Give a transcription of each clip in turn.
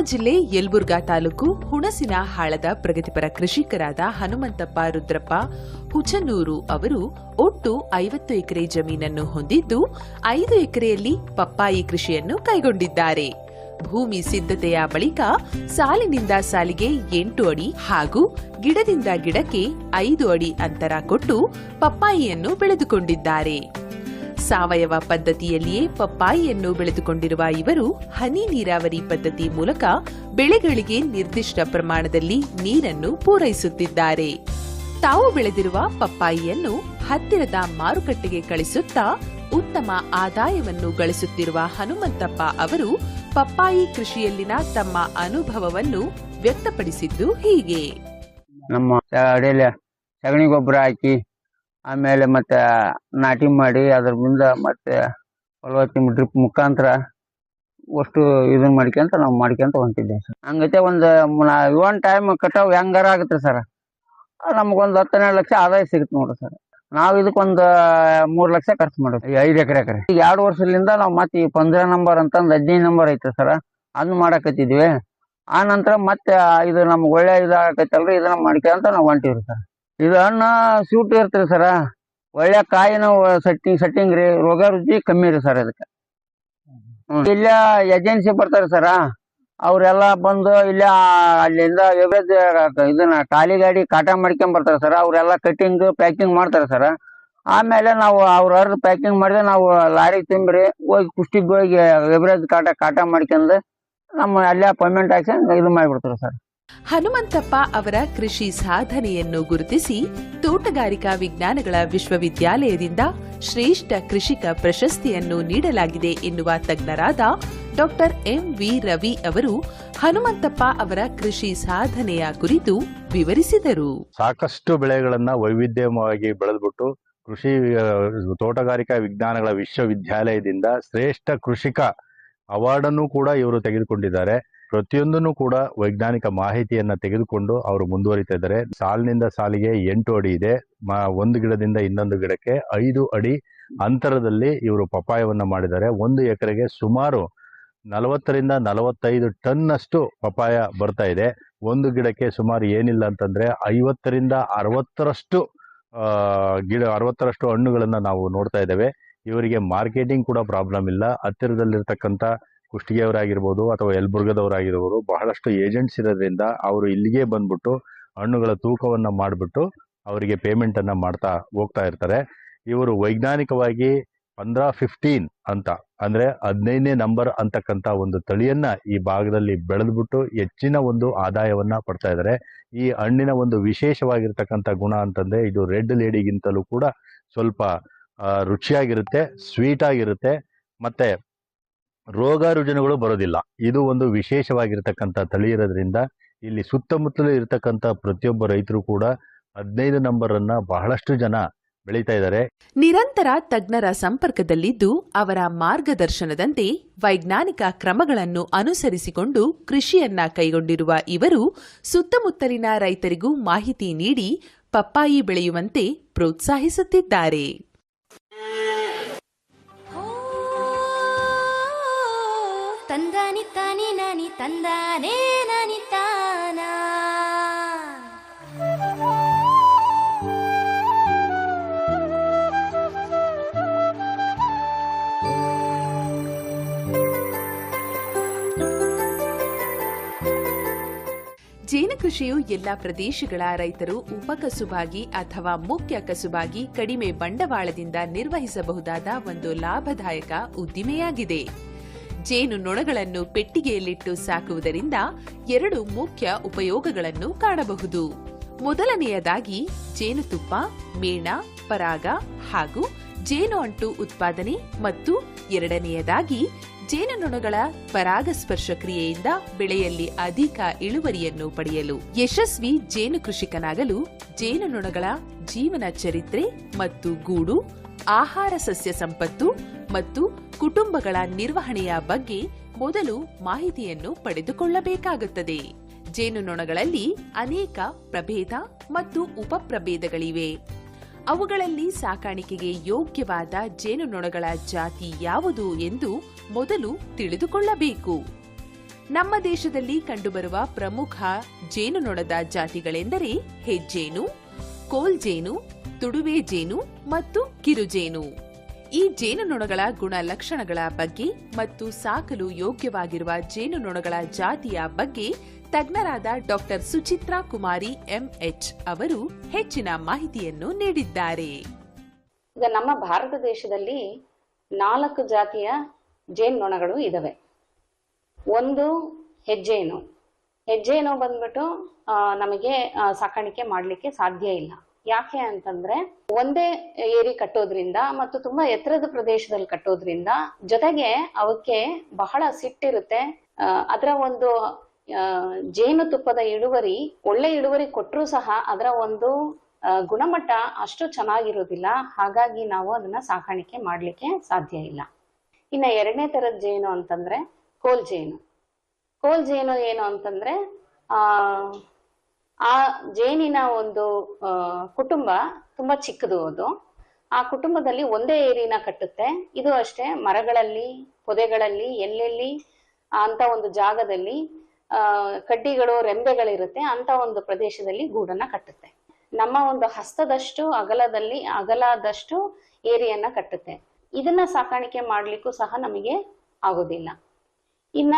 ಜಿಲ್ಲೆ ಯಲ್ಬುರ್ಗಾ ತಾಲೂಕು ಹುಣಸಿನ ಹಾಳದ ಪ್ರಗತಿಪರ ಕೃಷಿಕರಾದ ಹನುಮಂತಪ್ಪ ರುದ್ರಪ್ಪ ಹುಚನೂರು ಅವರು ಒಟ್ಟು ಐವತ್ತು ಎಕರೆ ಜಮೀನನ್ನು ಹೊಂದಿದ್ದು ಐದು ಎಕರೆಯಲ್ಲಿ ಪಪ್ಪಾಯಿ ಕೃಷಿಯನ್ನು ಕೈಗೊಂಡಿದ್ದಾರೆ. ಭೂಮಿ ಸಿದ್ಧತೆಯ ಬಳಿಕ ಸಾಲಿನಿಂದ ಸಾಲಿಗೆ ಎಂಟು ಅಡಿ ಹಾಗೂ ಗಿಡದಿಂದ ಗಿಡಕ್ಕೆ ಐದು ಅಡಿ ಅಂತರ ಕೊಟ್ಟು ಪಪ್ಪಾಯಿಯನ್ನು ಬೆಳೆದುಕೊಂಡಿದ್ದಾರೆ. ಸಾವಯವ ಪದ್ಧತಿಯಲ್ಲಿಯೇ ಪಪ್ಪಾಯಿಯನ್ನು ಬೆಳೆದುಕೊಂಡಿರುವ ಇವರು ಹನಿ ನೀರಾವರಿ ಪದ್ಧತಿ ಮೂಲಕ ಬೆಳೆಗಳಿಗೆ ನಿರ್ದಿಷ್ಟ ಪ್ರಮಾಣದಲ್ಲಿ ನೀರನ್ನು ಪೂರೈಸುತ್ತಿದ್ದಾರೆ. ತಾವು ಬೆಳೆದಿರುವ ಪಪ್ಪಾಯಿಯನ್ನು ಹತ್ತಿರದ ಮಾರುಕಟ್ಟೆಗೆ ಕಳಿಸುತ್ತಾ ಉತ್ತಮ ಆದಾಯವನ್ನು ಗಳಿಸುತ್ತಿರುವ ಹನುಮಂತಪ್ಪ ಅವರು ಪಪ್ಪಾಯಿ ಕೃಷಿಯಲ್ಲಿನ ತಮ್ಮ ಅನುಭವವನ್ನು ವ್ಯಕ್ತಪಡಿಸಿದ್ದು ಹೀಗೆ. ನಮ್ಮ ಸಗಣಿ ಗೊಬ್ಬರ ಹಾಕಿ ಆಮೇಲೆ ಮತ್ತೆ ನಾಟಿ ಮಾಡಿ ಅದ್ರ ಮುಂದೆ ಮತ್ತೆ ಫಲವತ್ತಿನ ಡ್ರಿಪ್ ಮುಖಾಂತರ ಅಷ್ಟು ಇದನ್ನ ಮಾಡ್ಕೊಂತ ನಾವು ಮಾಡ್ಕೊಂತ ಹೊಂತಿದ್ದೆ ಸರ್ ಹಂಗೈತೆ ಒಂದು ಒನ್ ಟೈಮ್ ಕಟಾವ್ ಹೆಂಗಾರ ಆಗುತ್ತೆ ಸರ್ ನಮಗೊಂದು ಹತ್ತು ಹನ್ನೆರಡು ಲಕ್ಷ ಆದಾಯ ಸಿಗುತ್ತೆ ನೋಡ್ರಿ ಸರ್ ನಾವು ಇದಕ್ಕೊಂದು ಮೂರು ಲಕ್ಷ ಖರ್ಚು ಮಾಡೋದು ಐದು ಎಕರೆ ಎಕರೆ. ಈಗ ಎರಡು ವರ್ಷದಿಂದ ನಾವು ಮತ್ತೆ ಈ ಪಂದ್ರ ನಂಬರ್ ಅಂತಂದು ಹದಿನೈದು ನಂಬರ್ ಐತೆ ಸರ್ ಅದನ್ನ ಮಾಡಕತ್ತಿದ್ವಿ. ಆ ನಂತರ ಮತ್ತೆ ಇದು ನಮ್ಗೆ ಒಳ್ಳೆ ಇದಾಗತ್ತಲ್ರಿ ಇದನ್ನ ಮಾಡ್ಕೊಂತ ನಾವು ಹೊಂಟಿವ್ರಿ ಸರ್ ಇದು ಹಣ್ಣು ಸ್ವೀಟ್ ಇರ್ತೀರಿ ಸರ ಒಳ್ಳೆ ಕಾಯಿನ ಸೆಟ್ಟಿಂಗ್ ಸೆಟ್ಟಿಂಗ್ ರೀ. ರೋಗ ರುಚಿ ಕಮ್ಮಿ ರೀ ಸರ್ ಅದಕ್ಕೆ ಇಲ್ಲ ಏಜೆನ್ಸಿ ಬರ್ತಾರೆ ಸರ ಅವರೆಲ್ಲ ಬಂದು ಇಲ್ಲ ಅಲ್ಲಿಂದ ಇದನ್ನ ಖಾಲಿ ಗಾಡಿ ಕಾಟ ಮಾಡ್ಕೊಂಡ್ ಬರ್ತಾರೆ ಸರ್ ಅವರೆಲ್ಲ ಕಟ್ಟಿಂಗ್ ಪ್ಯಾಕಿಂಗ್ ಮಾಡ್ತಾರೆ ಸರ್ ಆಮೇಲೆ ನಾವು ಅವ್ರ ಅರ್ಧ ಪ್ಯಾಕಿಂಗ್ ಮಾಡಿದ್ರೆ ನಾವು ಲಾರಿ ತುಂಬ್ರಿ, ಹೋಗಿ ಕುಷ್ಟಿಗೆ ಹೋಗಿ ಎವರೇಜ್ ಕಾಟ ಕಾಟ ಮಾಡ್ಕೊಂಡು ನಮ್ಮ ಅಲ್ಲೇ ಪೇಮೆಂಟ್ ಹಾಕಿ ಇದು ಮಾಡಿಬಿಡ್ತಾರೆ ಸರ್ ಹನುಮಂತಪ್ಪ ಅವರ ಕೃಷಿ ಸಾಧನೆಯನ್ನು ಗುರುತಿಸಿ ತೋಟಗಾರಿಕಾ ವಿಜ್ಞಾನಗಳ ವಿಶ್ವವಿದ್ಯಾಲಯದಿಂದ ಶ್ರೇಷ್ಠ ಕೃಷಿಕ ಪ್ರಶಸ್ತಿಯನ್ನು ನೀಡಲಾಗಿದೆ ಎನ್ನುವ ತಜ್ಞರಾದ ಡಾಕ್ಟರ್ ಎಂ ವಿ ರವಿ ಅವರು ಹನುಮಂತಪ್ಪ ಅವರ ಕೃಷಿ ಸಾಧನೆಯ ಕುರಿತು ವಿವರಿಸಿದರು. ಸಾಕಷ್ಟು ಬೆಳೆಗಳನ್ನ ವೈವಿಧ್ಯಮಯವಾಗಿ ಬೆಳೆದ್ಬಿಟ್ಟು ಕೃಷಿ ತೋಟಗಾರಿಕಾ ವಿಜ್ಞಾನಗಳ ವಿಶ್ವವಿದ್ಯಾಲಯದಿಂದ ಶ್ರೇಷ್ಠ ಕೃಷಿಕ ಅವಾರ್ಡ್ ಅನ್ನು ಕೂಡ ಇವರು ತೆಗೆದುಕೊಂಡಿದ್ದಾರೆ. ಪ್ರತಿಯೊಂದನ್ನು ಕೂಡ ವೈಜ್ಞಾನಿಕ ಮಾಹಿತಿಯನ್ನ ತೆಗೆದುಕೊಂಡು ಅವರು ಮುಂದುವರಿತಾ ಇದ್ದಾರೆ. ಸಾಲಿನಿಂದ ಸಾಲಿಗೆ ಎಂಟು ಅಡಿ ಇದೆ. ಒಂದು ಗಿಡದಿಂದ ಇನ್ನೊಂದು ಗಿಡಕ್ಕೆ ಐದು ಅಡಿ ಅಂತರದಲ್ಲಿ ಇವರು ಪಪಾಯವನ್ನ ಮಾಡಿದ್ದಾರೆ. ಒಂದು ಎಕರೆಗೆ ಸುಮಾರು ನಲವತ್ತರಿಂದ ನಲವತ್ತೈದು ಟನ್ ಅಷ್ಟು ಪಪಾಯ ಬರ್ತಾ ಇದೆ. ಒಂದು ಗಿಡಕ್ಕೆ ಸುಮಾರು ಏನಿಲ್ಲ ಅಂತಂದ್ರೆ ಐವತ್ತರಿಂದ ಅರವತ್ತರಷ್ಟು ಗಿಡ, ಅರವತ್ತರಷ್ಟು ಹಣ್ಣುಗಳನ್ನು ನಾವು ನೋಡ್ತಾ ಇದ್ದೇವೆ. ಇವರಿಗೆ ಮಾರ್ಕೆಟಿಂಗ್ ಕೂಡ ಪ್ರಾಬ್ಲಮ್ ಇಲ್ಲ. ಹತ್ತಿರದಲ್ಲಿರ್ತಕ್ಕಂಥ ಕುಷ್ಟಗಿಯವರಾಗಿರ್ಬೋದು ಅಥವಾ ಯಲಬುರ್ಗದವರಾಗಿರ್ಬೋದು ಬಹಳಷ್ಟು ಏಜೆಂಟ್ಸ್ ಇರೋದ್ರಿಂದ ಅವರು ಇಲ್ಲಿಗೆ ಬಂದ್ಬಿಟ್ಟು ಹಣ್ಣುಗಳ ತೂಕವನ್ನು ಮಾಡಿಬಿಟ್ಟು ಅವರಿಗೆ ಪೇಮೆಂಟನ್ನು ಮಾಡ್ತಾ ಹೋಗ್ತಾ ಇರ್ತಾರೆ. ಇವರು ವೈಜ್ಞಾನಿಕವಾಗಿ ಪಂದ್ರ ಫಿಫ್ಟೀನ್ ಅಂತ, ಅಂದರೆ ಹದಿನೈದನೇ ನಂಬರ್ ಅಂತಕ್ಕಂಥ ಒಂದು ತಳಿಯನ್ನು ಈ ಭಾಗದಲ್ಲಿ ಬೆಳೆದ್ಬಿಟ್ಟು ಹೆಚ್ಚಿನ ಒಂದು ಆದಾಯವನ್ನು ಪಡ್ತಾ ಇದ್ದಾರೆ. ಈ ಹಣ್ಣಿನ ಒಂದು ವಿಶೇಷವಾಗಿರ್ತಕ್ಕಂಥ ಗುಣ ಅಂತಂದರೆ ಇದು ರೆಡ್ ಲೇಡಿಗಿಂತಲೂ ಕೂಡ ಸ್ವಲ್ಪ ರುಚಿಯಾಗಿರುತ್ತೆ ಸ್ವೀಟಾಗಿರುತ್ತೆ ಮತ್ತೆ ರೋಗ ರುಜಿನಗಳು ಬರೋದಿಲ್ಲ. ಇದು ಒಂದು ವಿಶೇಷವಾಗಿರ್ತಕ್ಕಂಥ ತಳಿ ಇರೋದ್ರಿಂದ ಇಲ್ಲಿ ಸುತ್ತಮುತ್ತಲು ಇರತಕ್ಕಂಥ ಪ್ರತಿಯೊಬ್ಬ ರೈತರು ಕೂಡ ಹದಿನೈದು ನಂಬರ್ ಅನ್ನ ಬಹಳಷ್ಟು ಜನ ಬೆಳೀತಾ ಇದ್ದಾರೆ. ನಿರಂತರ ತಜ್ಞರ ಸಂಪರ್ಕದಲ್ಲಿದ್ದು ಅವರ ಮಾರ್ಗದರ್ಶನದಂತೆ ವೈಜ್ಞಾನಿಕ ಕ್ರಮಗಳನ್ನು ಅನುಸರಿಸಿಕೊಂಡು ಕೃಷಿಯನ್ನ ಕೈಗೊಂಡಿರುವ ಇವರು ಸುತ್ತಮುತ್ತಲಿನ ರೈತರಿಗೂ ಮಾಹಿತಿ ನೀಡಿ ಪಪ್ಪಾಯಿ ಬೆಳೆಯುವಂತೆ ಪ್ರೋತ್ಸಾಹಿಸುತ್ತಿದ್ದಾರೆ. ನಾನಿ ತಂದಾನೇ ನಾನಿ ತಾನ ಜೇನು ಕೃಷಿಯು ಎಲ್ಲ ಪ್ರದೇಶಗಳ ರೈತರು ಉಪಕಸುಬಾಗಿ ಅಥವಾ ಮುಖ್ಯ ಕಸುಬಾಗಿ ಕಡಿಮೆ ಬಂಡವಾಳದಿಂದ ನಿರ್ವಹಿಸಬಹುದಾದ ಒಂದು ಲಾಭದಾಯಕ ಉದ್ದಿಮೆಯಾಗಿದೆ. ಜೇನು ನೊಣಗಳನ್ನು ಪೆಟ್ಟಿಗೆಯಲ್ಲಿಟ್ಟು ಸಾಕುವುದರಿಂದ ಎರಡು ಮುಖ್ಯ ಉಪಯೋಗಗಳನ್ನು ಕಾಣಬಹುದು. ಮೊದಲನೆಯದಾಗಿ ಜೇನುತುಪ್ಪ, ಮೇಣ, ಪರಾಗ ಹಾಗೂ ಜೇನು ಅಂಟು ಉತ್ಪಾದನೆ ಮತ್ತು ಎರಡನೆಯದಾಗಿ ಜೇನುನೊಣಗಳ ಪರಾಗಸ್ಪರ್ಶ ಕ್ರಿಯೆಯಿಂದ ಬೆಳೆಯಲ್ಲಿ ಅಧಿಕ ಇಳುವರಿಯನ್ನು ಪಡೆಯಲು. ಯಶಸ್ವಿ ಜೇನು ಕೃಷಿಕನಾಗಲು ಜೇನುನೊಣಗಳ ಜೀವನ ಚರಿತ್ರೆ ಮತ್ತು ಗೂಡು, ಆಹಾರ ಸಸ್ಯ ಸಂಪತ್ತು ಮತ್ತು ಕುಟುಂಬಗಳ ನಿರ್ವಹಣೆಯ ಬಗ್ಗೆ ಮೊದಲು ಮಾಹಿತಿಯನ್ನು ಪಡೆದುಕೊಳ್ಳಬೇಕಾಗುತ್ತದೆ. ಜೇನುನೊಣಗಳಲ್ಲಿ ಅನೇಕ ಪ್ರಭೇದ ಮತ್ತು ಉಪಪ್ರಭೇದಗಳಿವೆ. ಅವುಗಳಲ್ಲಿ ಸಾಕಾಣಿಕೆಗೆ ಯೋಗ್ಯವಾದ ಜೇನುನೊಣಗಳ ಜಾತಿ ಯಾವುದು ಎಂದು ಮೊದಲು ತಿಳಿದುಕೊಳ್ಳಬೇಕು. ನಮ್ಮ ದೇಶದಲ್ಲಿ ಕಂಡುಬರುವ ಪ್ರಮುಖ ಜೇನುನೊಣದ ಜಾತಿಗಳೆಂದರೆ ಹೆಜ್ಜೇನು, ಕೋಲ್ಜೇನು, ತುಡುವೆ ಜೇನು ಮತ್ತು ಕಿರುಜೇನು. ಈ ಜೇನುನೊಣಗಳ ಗುಣಲಕ್ಷಣಗಳ ಬಗ್ಗೆ ಮತ್ತು ಸಾಕಲು ಯೋಗ್ಯವಾಗಿರುವ ಜೇನುನೊಣಗಳ ಜಾತಿಯ ಬಗ್ಗೆ ತಜ್ಞರಾದ ಡಾಕ್ಟರ್ ಸುಚಿತ್ರಾ ಕುಮಾರಿ ಎಂಎಚ್ ಅವರು ಹೆಚ್ಚಿನ ಮಾಹಿತಿಯನ್ನು ನೀಡಿದ್ದಾರೆ. ಈಗ ನಮ್ಮ ಭಾರತ ದೇಶದಲ್ಲಿ ನಾಲ್ಕು ಜಾತಿಯ ಜೇನುನೊಣಗಳು ಇದಾವೆ. ಒಂದು ಹೆಜ್ಜೇನು ಹೆಜ್ಜೇನು ಬಂದ್ಬಿಟ್ಟು ನಮಗೆ ಸಾಕಾಣಿಕೆ ಮಾಡಲಿಕ್ಕೆ ಸಾಧ್ಯ ಇಲ್ಲ. ಯಾಕೆ ಅಂತಂದ್ರೆ ಒಂದೇ ಏರಿ ಕಟ್ಟೋದ್ರಿಂದ ಮತ್ತು ತುಂಬಾ ಎತ್ತರದ ಪ್ರದೇಶದಲ್ಲಿ ಕಟ್ಟೋದ್ರಿಂದ ಜೊತೆಗೆ ಅವಕ್ಕೆ ಬಹಳ ಸಿಟ್ಟಿರುತ್ತೆ. ಅದರ ಒಂದು ಜೇನು ಜೇನುತುಪ್ಪದ ಇಳುವರಿ, ಒಳ್ಳೆ ಇಳುವರಿ ಕೊಟ್ಟರೂ ಸಹ ಅದರ ಒಂದು ಗುಣಮಟ್ಟ ಅಷ್ಟು ಚೆನ್ನಾಗಿರೋದಿಲ್ಲ. ಹಾಗಾಗಿ ನಾವು ಅದನ್ನ ಸಾಕಾಣಿಕೆ ಮಾಡಲಿಕ್ಕೆ ಸಾಧ್ಯ ಇಲ್ಲ. ಇನ್ನ ಎರಡನೇ ತರದ ಜೇನು ಅಂತಂದ್ರೆ ಕೋಲ್ ಜೇನು. ಕೋಲ್ ಜೇನು ಏನು ಅಂತಂದ್ರೆ, ಆ ಆ ಜೇನಿನ ಒಂದು ಕುಟುಂಬ ತುಂಬಾ ಚಿಕ್ಕದು ಅದು. ಆ ಕುಟುಂಬದಲ್ಲಿ ಒಂದೇ ಏರಿನ ಕಟ್ಟುತ್ತೆ. ಇದು ಅಷ್ಟೇ, ಮರಗಳಲ್ಲಿ, ಪೊದೆಗಳಲ್ಲಿ, ಎಲ್ಲೆಲ್ಲಿ, ಅಂತ ಒಂದು ಜಾಗದಲ್ಲಿ ಕಡ್ಡಿಗಳು, ರೆಂಬೆಗಳಿರುತ್ತೆ, ಅಂತ ಒಂದು ಪ್ರದೇಶದಲ್ಲಿ ಗೂಡನ್ನ ಕಟ್ಟುತ್ತೆ. ನಮ್ಮ ಒಂದು ಹಸ್ತದಷ್ಟು ಅಗಲದಲ್ಲಿ, ಅಗಲದಷ್ಟು ಏರಿಯನ್ನ ಕಟ್ಟುತ್ತೆ. ಇದನ್ನ ಸಾಕಾಣಿಕೆ ಮಾಡ್ಲಿಕ್ಕೂ ಸಹ ನಮಗೆ ಆಗೋದಿಲ್ಲ. ಇನ್ನ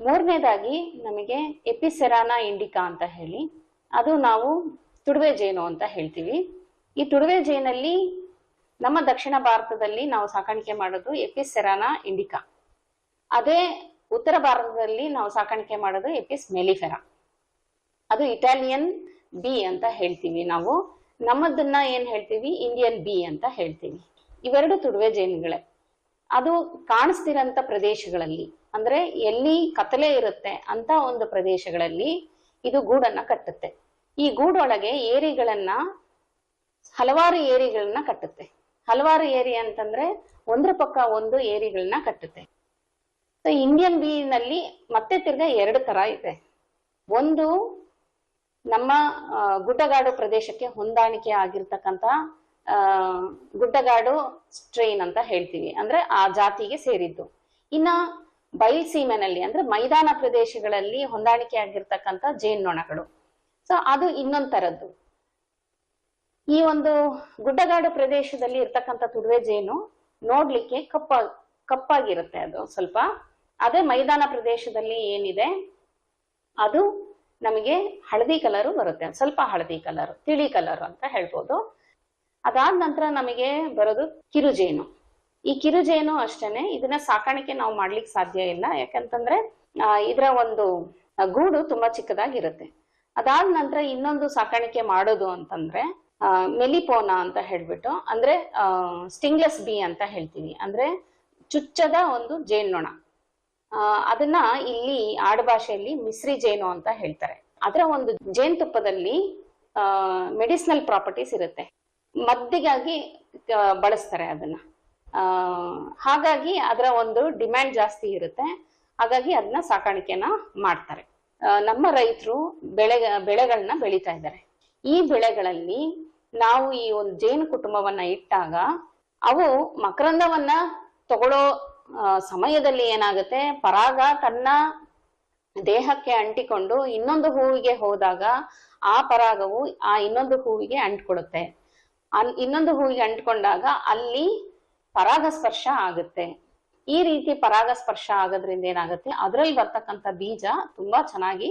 ಮೂರನೇದಾಗಿ ನಮಗೆ ಎಪಿಸೆರಾನಾ ಇಂಡಿಕಾ ಅಂತ ಹೇಳಿ, ಅದು ನಾವು ತುಡುವೆ ಜೇನು ಅಂತ ಹೇಳ್ತೀವಿ. ಈ ತುಡುವೆ ಜೇನಲ್ಲಿ ನಮ್ಮ ದಕ್ಷಿಣ ಭಾರತದಲ್ಲಿ ನಾವು ಸಾಕಾಣಿಕೆ ಮಾಡೋದು ಎಪಿಸೆರಾನಾ ಇಂಡಿಕಾ. ಅದೇ ಉತ್ತರ ಭಾರತದಲ್ಲಿ ನಾವು ಸಾಕಾಣಿಕೆ ಮಾಡೋದು ಎಪಿಸ್ ಮೆಲಿಫೆರಾ. ಅದು ಇಟಾಲಿಯನ್ ಬಿ ಅಂತ ಹೇಳ್ತೀವಿ ನಾವು. ನಮ್ಮದನ್ನ ಏನ್ ಹೇಳ್ತೀವಿ? ಇಂಡಿಯನ್ ಬಿ ಅಂತ ಹೇಳ್ತೀವಿ. ಇವೆರಡು ತುಡುವೆ ಜೇನುಗಳೇ. ಅದು ಕಾಣಿಸ್ತಿರಂತ ಪ್ರದೇಶಗಳಲ್ಲಿ. ಅಂದ್ರೆ ಎಲ್ಲಿ ಕತ್ತಲೆ ಇರುತ್ತೆ ಅಂತ ಒಂದು ಪ್ರದೇಶಗಳಲ್ಲಿ ಇದು ಗೂಡನ್ನ ಕಟ್ಟುತ್ತೆ. ಈ ಗೂಡೊಳಗೆ ಏರಿಗಳನ್ನ, ಹಲವಾರು ಏರಿಗಳನ್ನ ಕಟ್ಟುತ್ತೆ. ಹಲವಾರು ಏರಿ ಅಂತಂದ್ರೆ ಒಂದ್ರ ಪಕ್ಕ ಒಂದು ಏರಿಗಳನ್ನ ಕಟ್ಟುತ್ತೆ. ಸೊ ಇಂಡಿಯನ್ ಬೀನಲ್ಲಿ ಮತ್ತೆ ತಿರ್ಗ ಎರಡು ತರ ಇದೆ. ಒಂದು ನಮ್ಮ ಗುಡ್ಡಗಾಡು ಪ್ರದೇಶಕ್ಕೆ ಹೊಂದಾಣಿಕೆ ಆಗಿರ್ತಕ್ಕಂತ ಗುಡ್ಡಗಾಡು ಸ್ಟ್ರೈನ್ ಅಂತ ಹೇಳ್ತೀವಿ. ಅಂದ್ರೆ ಆ ಜಾತಿಗೆ ಸೇರಿದ್ದು. ಇನ್ನ ಬಯಲ್ಸೀಮೆನಲ್ಲಿ ಅಂದ್ರೆ ಮೈದಾನ ಪ್ರದೇಶಗಳಲ್ಲಿ ಹೊಂದಾಣಿಕೆ ಆಗಿರ್ತಕ್ಕಂಥ ಜೇನ್ನೊಣಗಳು ಸೊ ಅದು ಇನ್ನೊಂದ್ ತರದ್ದು ಈ ಒಂದು ಗುಡ್ಡಗಾಡು ಪ್ರದೇಶದಲ್ಲಿ ಇರ್ತಕ್ಕಂಥ ತುಡುವೆ ಜೇನು ನೋಡ್ಲಿಕ್ಕೆ ಕಪ್ಪ, ಕಪ್ಪಾಗಿರುತ್ತೆ ಅದು ಸ್ವಲ್ಪ. ಅದೇ ಮೈದಾನ ಪ್ರದೇಶದಲ್ಲಿ ಏನಿದೆ? ಅದು ನಮಗೆ ಹಳದಿ ಕಲರು ಬರುತ್ತೆ. ಸ್ವಲ್ಪ ಹಳದಿ ಕಲರ್, ತಿಳಿ ಕಲರ್ ಅಂತ ಹೇಳ್ಬೋದು. ಅದಾದ ನಂತರ ನಮಗೆ ಬರೋದು ಕಿರುಜೇನು. ಈ ಕಿರುಜೇನು ಅಷ್ಟೇನೆ, ಇದನ್ನ ಸಾಕಾಣಿಕೆ ನಾವು ಮಾಡ್ಲಿಕ್ಕೆ ಸಾಧ್ಯ ಇಲ್ಲ. ಯಾಕಂತಂದ್ರೆ ಇದರ ಒಂದು ಗೂಡು ತುಂಬಾ ಚಿಕ್ಕದಾಗಿರುತ್ತೆ. ಅದಾದ ನಂತರ ಇನ್ನೊಂದು ಸಾಕಾಣಿಕೆ ಮಾಡೋದು ಅಂತಂದ್ರೆ ಮೆಲಿಪೋನಾ ಅಂತ ಹೇಳ್ಬಿಟ್ಟು, ಅಂದ್ರೆ ಸ್ಟಿಂಗ್ಲೆಸ್ ಬಿ ಅಂತ ಹೇಳ್ತೀವಿ. ಅಂದ್ರೆ, ಚುಚ್ಚದ ಒಂದು ಜೇನ್ನೊಣ. ಅದನ್ನ ಇಲ್ಲಿ ಆಡುಭಾಷೆಯಲ್ಲಿ ಮಿಸ್ರಿ ಜೇನು ಅಂತ ಹೇಳ್ತಾರೆ. ಅದರ ಒಂದು ಜೇನುತುಪ್ಪದಲ್ಲಿ ಮೆಡಿಸಿನಲ್ ಪ್ರಾಪರ್ಟೀಸ್ ಇರುತ್ತೆ. ಮದ್ದಿಗಾಗಿ ಬಳಸ್ತಾರೆ ಅದನ್ನ. ಹಾಗಾಗಿ ಅದರ ಒಂದು ಡಿಮ್ಯಾಂಡ್ ಜಾಸ್ತಿ ಇರುತ್ತೆ. ಹಾಗಾಗಿ ಅದನ್ನ ಸಾಕಾಣಿಕೆನ ಮಾಡ್ತಾರೆ. ನಮ್ಮ ರೈತರು ಬೆಳೆ ಬೆಳೆಗಳನ್ನ ಬೆಳೀತಾ ಇದ್ದಾರೆ. ಈ ಬೆಳೆಗಳಲ್ಲಿ ನಾವು ಈ ಒಂದು ಜೇನು ಕುಟುಂಬವನ್ನ ಇಟ್ಟಾಗ ಅವು ಮಕರಂದವನ್ನ ತಗೊಳ್ಳೋ ಸಮಯದಲ್ಲಿ ಏನಾಗುತ್ತೆ? ಪರಾಗ ತನ್ನ ದೇಹಕ್ಕೆ ಅಂಟಿಕೊಂಡು ಇನ್ನೊಂದು ಹೂವಿಗೆ ಹೋದಾಗ ಆ ಪರಾಗವು ಆ ಇನ್ನೊಂದು ಹೂವಿಗೆ ಅಂಟ್ಕೊಡುತ್ತೆ. ಅನ್- ಇನ್ನೊಂದು ಹೂವಿಗೆ ಅಂಟ್ಕೊಂಡಾಗ ಅಲ್ಲಿ ಪರಾಗಸ್ಪರ್ಶ ಆಗುತ್ತೆ. ಈ ರೀತಿ ಪರಾಗಸ್ಪರ್ಶ ಆಗೋದ್ರಿಂದ ಏನಾಗುತ್ತೆ? ಅದರಲ್ಲಿ ಬರ್ತಕ್ಕಂಥ ಬೀಜ ತುಂಬಾ ಚೆನ್ನಾಗಿ